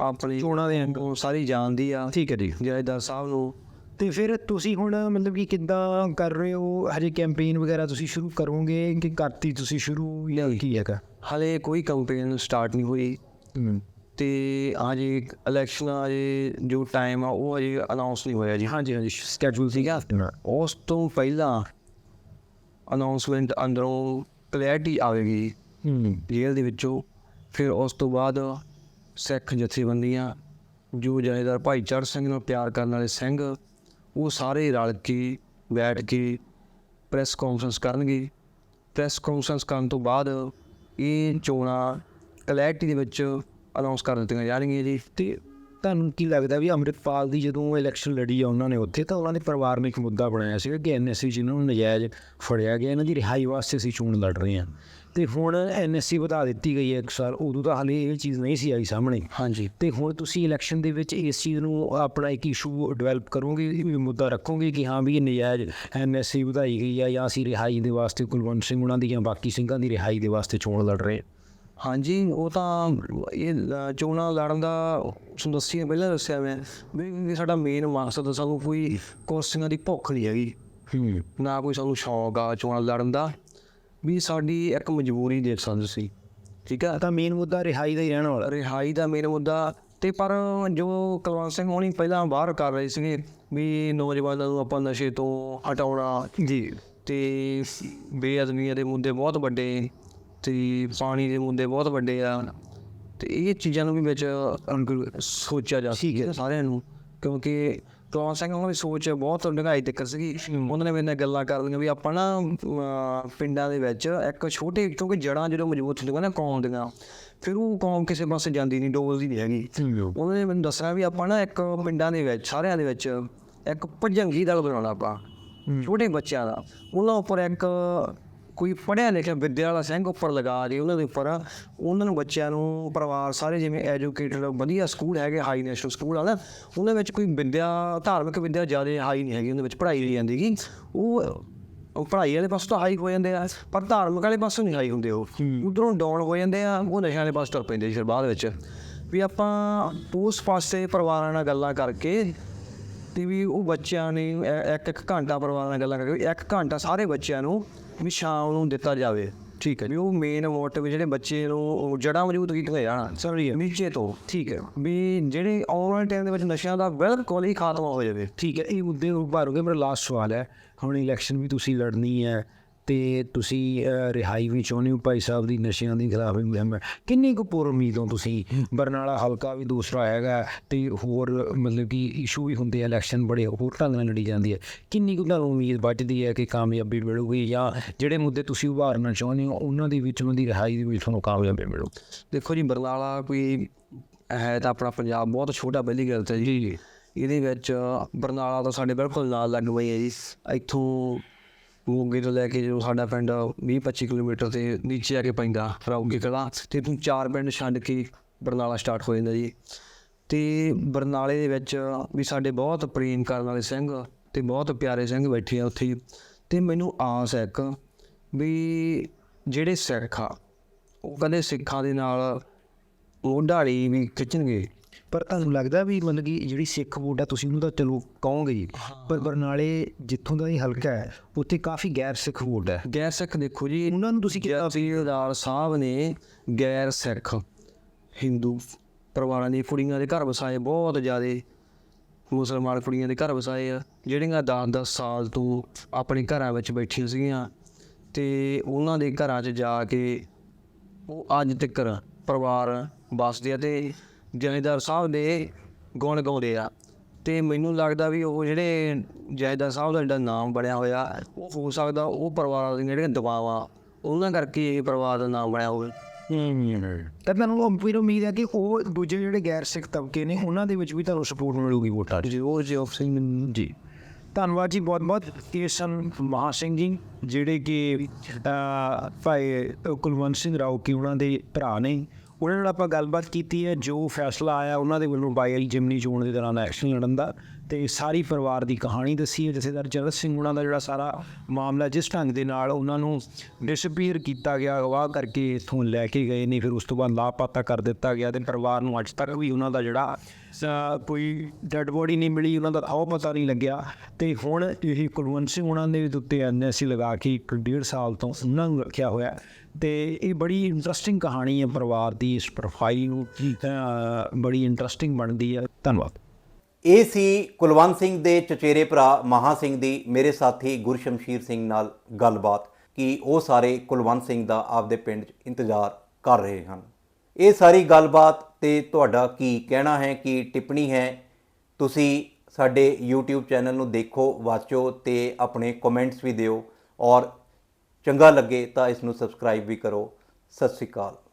Speaker 1: ਆਪਣੀ
Speaker 2: ਚੋਣਾਂ ਦੇ ਅੰਗ
Speaker 1: ਉਹ ਸਾਰੀ ਜਾਣਦੀ ਆ।
Speaker 2: ਠੀਕ ਹੈ ਜੀ।
Speaker 1: ਜਹੇਦਾਰ ਸਾਹਿਬ ਨੂੰ।
Speaker 2: ਤੇ ਫਿਰ ਤੁਸੀਂ ਹੁਣ ਮਤਲਬ ਕਿ ਕਿੱਦਾਂ ਕਰ ਰਹੇ ਹੋ? ਹਜੇ ਕੈਂਪੇਨ ਵਗੈਰਾ ਤੁਸੀਂ ਸ਼ੁਰੂ ਕਰੋਗੇ ਕਿ ਕਰਤੀ ਤੁਸੀਂ ਸ਼ੁਰੂ ਜਾਂ ਕੀ ਹੈਗਾ?
Speaker 1: ਹਲੇ ਕੋਈ ਕੰਪੇਨ ਸਟਾਰਟ ਨਹੀਂ ਹੋਈ। ਤੇ ਅਜੇ ਇਲੈਕਸ਼ਨ ਅਜੇ ਜੋ ਟਾਈਮ ਆ ਉਹ ਅਜੇ ਅਨਾਉਂਸ ਨਹੀਂ ਹੋਇਆ ਜੀ।
Speaker 2: ਹਾਂਜੀ ਹਾਂਜੀ। ਸਕੇਜੂਲ
Speaker 1: ਸੀਗਾ ਉਸ ਤੋਂ ਪਹਿਲਾਂ ਅਨਾਉਂਸਮੈਂਟ ਅੰਦਰੋਂ ਕਲੈਰਿਟੀ ਆਵੇਗੀ ਜੇਲ੍ਹ ਦੇ ਵਿੱਚੋਂ। ਫਿਰ ਉਸ ਤੋਂ ਬਾਅਦ ਸਿੱਖ ਜਥੇਬੰਦੀਆਂ ਜੋ ਜਥੇਦਾਰ ਭਾਈ ਚੜ੍ਹ ਸਿੰਘ ਨੂੰ ਪਿਆਰ ਕਰਨ ਵਾਲੇ ਸਿੰਘ ਉਹ ਸਾਰੇ ਰਲ ਕੇ ਬੈਠ ਕੇ ਪ੍ਰੈਸ ਕਾਨਫਰੰਸ ਕਰਨਗੇ। ਪ੍ਰੈਸ ਕਾਨਫਰੰਸ ਕਰਨ ਤੋਂ ਬਾਅਦ ਇਹ ਚੋਣਾਂ ਕਲੈਰਿਟੀ ਦੇ ਵਿੱਚ ਅਨਾਉਂਸ ਕਰ ਦਿੱਤੀਆਂ ਜਾਣਗੀਆਂ ਜੀ।
Speaker 2: ਤੇ ਤੁਹਾਨੂੰ ਕੀ ਲੱਗਦਾ ਵੀ ਅੰਮ੍ਰਿਤਪਾਲ ਦੀ ਜਦੋਂ ਇਲੈਕਸ਼ਨ ਲੜੀ ਆ ਉਹਨਾਂ ਨੇ ਉੱਥੇ ਤਾਂ ਉਹਨਾਂ ਦੇ ਪਰਿਵਾਰ ਨੇ ਇੱਕ ਮੁੱਦਾ ਬਣਾਇਆ ਸੀਗਾ ਕਿ ਐਨਐਸਸੀ ਜਿਹਨਾਂ ਨੂੰ ਨਜਾਇਜ਼ ਫੜਿਆ ਗਿਆ ਇਹਨਾਂ ਦੀ ਰਿਹਾਈ ਵਾਸਤੇ ਅਸੀਂ ਚੋਣ ਲੜ ਰਹੇ ਹਾਂ। ਤੇ ਹੁਣ ਐਨਐਸਸੀ ਵਧਾ ਦਿੱਤੀ ਗਈ ਹੈ ਇੱਕ ਸਾਲ ਉਦੋਂ ਤਾਂ ਹਾਲੇ ਇਹ ਚੀਜ਼ ਨਹੀਂ ਸੀ ਆਈ ਸਾਹਮਣੇ।
Speaker 1: ਹਾਂਜੀ।
Speaker 2: ਤੇ ਹੁਣ ਤੁਸੀਂ ਇਲੈਕਸ਼ਨ ਦੇ ਵਿੱਚ ਇਸ ਚੀਜ਼ ਨੂੰ ਆਪਣਾ ਇੱਕ ਇਸ਼ੂ ਡਿਵੈਲਪ ਕਰੋਗੇ ਇਹ ਮੁੱਦਾ ਰੱਖੋਗੇ ਕਿ ਹਾਂ ਵੀ ਇਹ ਨਜਾਇਜ਼ ਐਨਐਸਸੀ ਵਧਾਈ ਗਈ ਆ ਜਾਂ ਅਸੀਂ ਰਿਹਾਈ ਦੇ ਵਾਸਤੇ ਕੁਲਵੰਤ ਸਿੰਘ ਉਹਨਾਂ ਦੀ ਜਾਂ ਬਾਕੀ ਸਿੰਘਾਂ ਦੀ ਰਿਹਾਈ ਦੇ ਵਾਸਤੇ ਚੋਣ ਲੜ ਰਹੇ ਹਾਂ?
Speaker 1: ਹਾਂਜੀ ਉਹ ਤਾਂ ਇਹ ਚੋਣਾਂ ਲੜਨ ਦਾ ਤੁਹਾਨੂੰ ਦੱਸਿਆ ਪਹਿਲਾਂ ਦੱਸਿਆ ਮੈਂ ਵੀ ਸਾਡਾ ਮੇਨ ਮਕਸਦ ਸਾਨੂੰ ਕੋਈ ਕੁਰਸੀਆਂ ਦੀ ਭੁੱਖ ਨਹੀਂ ਹੈਗੀ। ਨਾ ਕੋਈ ਸਾਨੂੰ ਸ਼ੌਂਕ ਆ ਚੋਣਾਂ ਲੜਨ ਦਾ ਵੀ ਸਾਡੀ ਇੱਕ ਮਜਬੂਰੀ ਦੇਖ ਸਕਦੇ ਸੀ ਠੀਕ ਆ?
Speaker 2: ਤਾਂ ਮੇਨ ਮੁੱਦਾ ਰਿਹਾਈ ਦਾ ਹੀ ਰਹਿਣ ਵਾਲਾ।
Speaker 1: ਰਿਹਾਈ ਦਾ ਮੇਨ ਮੁੱਦਾ ਤੇ ਪਰ ਜੋ ਕੁਲਵੰਤ ਸਿੰਘ ਹੋਣੀ ਪਹਿਲਾਂ ਬਾਹਰ ਕਰ ਰਹੇ ਸੀਗੇ ਵੀ ਨੌਜਵਾਨਾਂ ਨੂੰ ਆਪਾਂ ਨਸ਼ੇ ਤੋਂ ਹਟਾਉਣਾ
Speaker 2: ਜੀ।
Speaker 1: ਤੇ ਬੇਅਦਬੀਆਂ ਦੇ ਮੁੱਦੇ ਬਹੁਤ ਵੱਡੇ ਤੇ ਪਾਣੀ ਦੇ ਮੁੱਦੇ ਬਹੁਤ ਵੱਡੇ ਆ। ਤੇ ਇਹ ਚੀਜ਼ਾਂ ਨੂੰ ਵੀ ਵਿੱਚ ਸੋਚਿਆ ਜਾ। ਸਕਦਾ ਸਾਰਿਆਂ ਨੂੰ ਕਿਉਂਕਿ ਕੁਲਵੰਤ ਸਿੰਘ ਉਹਨਾਂ ਦੀ ਸੋਚ ਬਹੁਤ ਡੂੰਘਾਈ ਤੱਕ ਸੀਗੀ। ਉਹਨਾਂ ਨੇ ਮੇਰੇ ਨਾਲ ਗੱਲਾਂ ਕਰਦੀਆਂ ਵੀ ਆਪਾਂ ਨਾ ਪਿੰਡਾਂ ਦੇ ਵਿੱਚ ਇੱਕ ਛੋਟੇ ਕਿਉਂਕਿ ਜੜਾਂ ਜਦੋਂ ਮਜ਼ਬੂਤ ਹੁੰਦੀਆਂ ਨਾ ਕੌਮ ਦੀਆਂ ਫਿਰ ਉਹ ਕੌਮ ਕਿਸੇ ਪਾਸੇ ਜਾਂਦੀ ਨਹੀਂ ਡੋਲਦੀ ਨਹੀਂ ਹੈਗੀ। ਉਹਨਾਂ ਨੇ ਮੈਨੂੰ ਦੱਸਿਆ ਵੀ ਆਪਾਂ ਨਾ ਇੱਕ ਪਿੰਡਾਂ ਦੇ ਵਿੱਚ ਸਾਰਿਆਂ ਦੇ ਵਿੱਚ ਇੱਕ ਭਜੰਗੀ ਦਲ ਬਣਾਉਣਾ ਆਪਾਂ ਛੋਟੇ ਬੱਚਿਆਂ ਦਾ। ਉਹਨਾਂ ਉੱਪਰ ਇੱਕ ਕੋਈ ਪੜ੍ਹਿਆ ਲਿਖਿਆ ਵਿਦਿਆ ਵਾਲਾ ਸਿੰਘ ਉੱਪਰ ਲਗਾ ਦੇ ਉਹਨਾਂ ਦੇ ਉੱਪਰ ਉਹਨਾਂ ਨੂੰ ਬੱਚਿਆਂ ਨੂੰ ਪਰਿਵਾਰ ਸਾਰੇ ਜਿਵੇਂ ਐਜੂਕੇਟਡ ਵਧੀਆ ਸਕੂਲ ਹੈਗੇ ਹਾਈ ਨੈਸ਼ਨਲ ਸਕੂਲ ਆ ਨਾ ਉਹਨਾਂ ਵਿੱਚ ਕੋਈ ਵਿਦਿਆ ਧਾਰਮਿਕ ਵਿਦਿਆ ਜ਼ਿਆਦਾ ਹਾਈ ਨਹੀਂ ਹੈਗੀ ਉਹਨਾਂ ਵਿੱਚ ਪੜ੍ਹਾਈ ਦੀ ਜਾਂਦੀ ਗੀ। ਉਹ ਉਹ ਪੜ੍ਹਾਈ ਵਾਲੇ ਪਾਸੇ ਤਾਂ ਹਾਈ ਹੋ ਜਾਂਦੇ ਆ ਪਰ ਧਾਰਮਿਕ ਵਾਲੇ ਪਾਸੇ ਨਹੀਂ ਹਾਈ ਹੁੰਦੇ ਉਹ। ਉਧਰੋਂ ਡਾਊਨ ਹੋ ਜਾਂਦੇ ਆ ਉਹ ਨਸ਼ਿਆਂ ਵਾਲੇ ਪਾਸੇ ਤੁਰ ਪੈਂਦੇ ਜੀ ਫਿਰ ਬਾਅਦ ਵਿੱਚ। ਵੀ ਆਪਾਂ ਉਸ ਪਾਸੇ ਪਰਿਵਾਰਾਂ ਨਾਲ ਗੱਲਾਂ ਕਰਕੇ ਤੇ ਵੀ ਉਹ ਬੱਚਿਆਂ ਨੇ ਇੱਕ ਇੱਕ ਘੰਟਾ ਪਰਿਵਾਰਾਂ ਨਾਲ ਗੱਲਾਂ ਕਰਕੇ ਇੱਕ ਘੰਟਾ ਸਾਰੇ ਬੱਚਿਆਂ ਨੂੰ ਵੀ ਸ਼ਾਮ ਨੂੰ ਦਿੱਤਾ ਜਾਵੇ। ਠੀਕ ਹੈ। ਵੀ ਉਹ ਮੇਨ ਮੋਟਿਵ ਜਿਹੜੇ ਬੱਚੇ ਨੂੰ ਜੜਾ ਮਜ਼ਬੂਤ ਕੀਤੀਆਂ ਜਾਣ ਸੌਰੀ ਨੀਚੇ ਤੋਂ, ਠੀਕ ਹੈ। ਵੀ ਜਿਹੜੇ ਆਉਣ ਵਾਲੇ ਟਾਈਮ ਦੇ ਵਿੱਚ ਨਸ਼ਿਆਂ ਦਾ ਬਿਲਕੁਲ ਹੀ ਖਾਤਮਾ ਹੋ ਜਾਵੇ।
Speaker 2: ਠੀਕ ਹੈ। ਇਹ ਮੁੱਦੇ ਉਭਾਰੋਗੇ। ਮੇਰਾ ਲਾਸਟ ਸਵਾਲ ਹੈ। ਹੁਣ ਇਲੈਕਸ਼ਨ ਵੀ ਤੁਸੀਂ ਲੜਨੀ ਹੈ। ਤੇ ਤੁਸੀਂ ਰਿਹਾਈ ਵੀ ਚਾਹੁੰਦੇ ਹੋ ਭਾਈ ਸਾਹਿਬ ਦੀ ਨਸ਼ਿਆਂ ਦੀ ਖਿਲਾਫ ਮੁਹਿੰਮ ਹੈ। ਕਿੰਨੀ ਕੁ ਪੁਰ ਉਮੀਦ ਹੋ ਤੁਸੀਂ? ਬਰਨਾਲਾ ਹਲਕਾ ਵੀ ਦੂਸਰਾ ਹੈਗਾ ਤੇ ਹੋਰ ਮਤਲਬ ਕਿ ਇਸ਼ੂ ਵੀ ਹੁੰਦੇ ਆ ਇਲੈਕਸ਼ਨ ਬੜੇ ਹੋਰ ਢੰਗ ਨਾਲ ਲੜੀ ਜਾਂਦੀ ਹੈ। ਕਿੰਨੀ ਕੁ ਤੁਹਾਨੂੰ ਉਮੀਦ ਬਚਦੀ ਹੈ ਕਿ ਕਾਮਯਾਬੀ ਮਿਲੂਗੀ ਜਾਂ ਜਿਹੜੇ ਮੁੱਦੇ ਤੁਸੀਂ ਉਭਾਰਨਾ ਚਾਹੁੰਦੇ ਹੋ ਉਹਨਾਂ ਦੇ ਵਿੱਚ ਉਹਨਾਂ ਦੀ ਰਿਹਾਈ ਦੇ ਵਿੱਚ ਤੁਹਾਨੂੰ ਕਾਮਯਾਬੀ ਮਿਲੂ
Speaker 1: ਦੇਖੋ ਜੀ ਬਰਨਾਲਾ ਕੋਈ ਹੈ ਤਾਂ ਆਪਣਾ ਪੰਜਾਬ ਬਹੁਤ ਛੋਟਾ ਪਹਿਲੀ ਗੱਲ ਤਾਂ ਜੀ। ਇਹਦੇ ਵਿੱਚ ਬਰਨਾਲਾ ਤਾਂ ਸਾਡੇ ਬਿਲਕੁਲ ਨਾਲ ਲੱਗ ਪਈ ਹੈ ਜੀ। ਇੱਥੋਂ ਮੋਗੇ ਤੋਂ ਲੈ ਕੇ ਜੋ ਸਾਡਾ ਪਿੰਡ 20-25 ਕਿਲੋਮੀਟਰ ਤੇ ਨੀਚੇ ਆ ਕੇ ਪੈਂਦਾ ਰੌਗੇ ਕਲਾ, ਤੇ ਤੂੰ ਚਾਰ ਪਿੰਡ ਛੱਡ ਕੇ ਬਰਨਾਲਾ ਸਟਾਰਟ ਹੋ ਜਾਂਦਾ ਜੀ। ਤੇ ਬਰਨਾਲੇ ਦੇ ਵਿੱਚ ਵੀ ਸਾਡੇ ਬਹੁਤ ਪ੍ਰੇਮ ਕਰਨ ਵਾਲੇ ਸਿੰਘ ਤੇ ਬਹੁਤ ਪਿਆਰੇ ਸਿੰਘ ਬੈਠੇ ਆ ਉੱਥੇ। ਤੇ ਮੈਨੂੰ ਆਸ ਹੈ ਇੱਕ ਵੀ ਜਿਹੜੇ ਸਿੱਖ ਆ, ਉਹ ਕਹਿੰਦੇ ਸਿੱਖਾਂ ਦੇ ਨਾਲ ਉਹ ਢਾੜੀ ਵੀ ਖਿੱਚਣਗੇ।
Speaker 2: ਪਰ ਤੁਹਾਨੂੰ ਲੱਗਦਾ ਵੀ ਮਤਲਬ ਕਿ ਜਿਹੜੀ ਸਿੱਖ ਵੋਟ ਹੈ ਤੁਸੀਂ ਉਹਨੂੰ ਤਾਂ ਚਲੋ ਕਹੋਗੇ ਜੀ। ਪਰ ਬਰਨਾਲੇ ਜਿੱਥੋਂ ਦਾ ਇਹ ਹਲਕਾ ਹੈ ਉੱਥੇ ਕਾਫੀ ਗੈਰ ਸਿੱਖ ਵੋਟ ਹੈ।
Speaker 1: ਗੈਰ ਸਿੱਖ ਦੇਖੋ ਜੀ
Speaker 2: ਉਹਨਾਂ ਨੂੰ ਤੁਸੀਂ ਕਿਹਾ
Speaker 1: ਜਥੇਦਾਰ ਸਾਹਿਬ ਨੇ ਗੈਰ ਸਿੱਖ ਹਿੰਦੂ ਪਰਿਵਾਰਾਂ ਦੀਆਂ ਕੁੜੀਆਂ ਦੇ ਘਰ ਵਸਾਏ ਬਹੁਤ ਜ਼ਿਆਦੇ ਮੁਸਲਮਾਨ ਕੁੜੀਆਂ ਦੇ ਘਰ ਵਸਾਏ ਆ ਜਿਹੜੀਆਂ 10-10 ਸਾਲ ਤੋਂ ਆਪਣੇ ਘਰਾਂ ਵਿੱਚ ਬੈਠੀਆਂ ਸੀਗੀਆਂ ਤੇ ਉਹਨਾਂ ਦੇ ਘਰਾਂ 'ਚ ਜਾ ਕੇ ਉਹ ਅੱਜ ਤੱਕ ਪਰਿਵਾਰ ਵੱਸਦੇ ਆ ਤੇ ਜਥੇਦਾਰ ਸਾਹਿਬ ਦੇ ਗੁਣ ਗਾਉਂਦੇ ਆ। ਤੇ ਮੈਨੂੰ ਲੱਗਦਾ ਵੀ ਉਹ ਜਿਹੜੇ ਜਥੇਦਾਰ ਸਾਹਿਬ ਦਾ ਜਿਹੜਾ ਨਾਮ ਬਣਿਆ ਹੋਇਆ ਉਹ ਹੋ ਸਕਦਾ ਉਹ ਪਰਿਵਾਰਾਂ ਦੀਆਂ ਜਿਹੜੀਆਂ ਦਬਾਵਾਂ ਉਹਨਾਂ ਕਰਕੇ ਇਹ ਪਰਿਵਾਰ ਦਾ ਨਾਮ ਬਣਿਆ ਹੋਵੇ।
Speaker 2: ਤਾਂ ਤੁਹਾਨੂੰ ਉਹ ਫਿਰ ਉਮੀਦ ਹੈ ਕਿ ਉਹ ਦੂਜੇ ਜਿਹੜੇ ਗੈਰ ਸਿੱਖ ਤਬਕੇ ਨੇ ਉਹਨਾਂ ਦੇ ਵਿੱਚ ਵੀ ਤੁਹਾਨੂੰ ਸਪੋਰਟ ਮਿਲੂਗੀ ਵੋਟਾਂ ਦੀ
Speaker 1: ਜੀ ਉਹ ਜੀ ਸਿੰਘ
Speaker 2: ਜੀ। ਧੰਨਵਾਦ ਜੀ ਬਹੁਤ ਬਹੁਤ ਕੇਸਨ ਮਹਾ ਸਿੰਘ ਜੀ ਜਿਹੜੇ ਕਿ ਭਾਈ ਕੁਲਵੰਤ ਸਿੰਘ ਰਾਓ ਕੀ ਉਹਨਾਂ ਦੇ ਭਰਾ ਨੇ। ਉਹਨਾਂ ਨਾਲ ਆਪਾਂ ਗੱਲਬਾਤ ਕੀਤੀ ਹੈ, ਜੋ ਫੈਸਲਾ ਆਇਆ ਉਹਨਾਂ ਦੇ ਵੱਲੋਂ ਬਾਇਲ ਜਿਮਨੀ ਚੋਣ ਦੇ ਦੌਰਾਨ ਐਕਸ਼ਨ ਲੜਨ ਦਾ। ਤੇ ਸਾਰੀ ਪਰਿਵਾਰ ਦੀ ਕਹਾਣੀ ਦੱਸੀ ਹੈ, ਜਥੇਦਾਰ ਜਗਤ ਸਿੰਘ ਉਹਨਾਂ ਦਾ ਜਿਹੜਾ ਸਾਰਾ ਮਾਮਲਾ, ਜਿਸ ਢੰਗ ਦੇ ਨਾਲ ਉਹਨਾਂ ਨੂੰ ਡਿਸਪੀਅਰ ਕੀਤਾ ਗਿਆ, ਅਗਵਾ ਕਰਕੇ ਇਥੋਂ ਲੈ ਕੇ ਗਏ ਨੇ, ਫਿਰ ਉਸ ਤੋਂ ਬਾਅਦ ਲਾਪਤਾ ਕਰ ਦਿੱਤਾ ਗਿਆ ਤੇ ਪਰਿਵਾਰ ਨੂੰ ਅੱਜ ਤੱਕ ਵੀ ਉਹਨਾਂ ਦਾ ਜਿਹੜਾ ਕੋਈ ਡੈੱਡ ਬੋਡੀ ਨਹੀਂ ਮਿਲੀ, ਉਹਨਾਂ ਦਾ ਥਾਂ ਪਤਾ ਨਹੀਂ ਲੱਗਿਆ। ਤੇ ਹੁਣ ਇਹ ਕੁਲਵੰਤ ਸਿੰਘ ਉਹਨਾਂ ਦੇ ਉੱਤੇ ਐਨਐਸਸੀ ਲਗਾ ਕੇ ਇੱਕ ਡੇਢ ਸਾਲ ਤੋਂ ਉਹਨਾਂ ਨੂੰ ਰੱਖਿਆ ਹੋਇਆ ਤੇ ਇਹ ਬੜੀ ਇੰਟਰਸਟਿੰਗ ਕਹਾਣੀ ਹੈ ਪਰਿਵਾਰ ਦੀ, ਇਸ ਪ੍ਰੋਫਾਈਲ ਨੂੰ ਬੜੀ ਇੰਟਰਸਟਿੰਗ ਬਣਦੀ ਹੈ। ਧੰਨਵਾਦ।
Speaker 3: ਇਹ ਸੀ ਕੁਲਵੰਤ ਸਿੰਘ ਦੇ ਚਚੇਰੇ ਭਰਾ ਮਹਾ ਸਿੰਘ ਦੀ, ਮੇਰੇ ਸਾਥੀ ਗੁਰਸ਼ਮਸ਼ੀਰ ਸਿੰਘ ਨਾਲ ਗੱਲਬਾਤ ਕਿ ਉਹ ਸਾਰੇ ਕੁਲਵੰਤ ਸਿੰਘ ਦਾ ਆਪਦੇ ਪਿੰਡ 'ਚ ਇੰਤਜ਼ਾਰ ਕਰ ਰਹੇ ਹਨ। ਇਹ ਸਾਰੀ ਗੱਲਬਾਤ ਤੇ ਤੁਹਾਡਾ ਕੀ ਕਹਿਣਾ ਹੈ, ਕੀ ਟਿੱਪਣੀ ਹੈ, ਤੁਸੀਂ ਸਾਡੇ YouTube ਚੈਨਲ ਨੂੰ ਦੇਖੋ, ਵਾਚੋ ਤੇ ਆਪਣੇ ਕਮੈਂਟਸ ਵੀ ਦਿਓ ਔਰ ਚੰਗਾ ਲੱਗੇ ਤਾਂ ਇਸ ਨੂੰ ਸਬਸਕ੍ਰਾਈਬ ਵੀ ਕਰੋ। ਸਤਿ ਸ਼੍ਰੀ ਅਕਾਲ।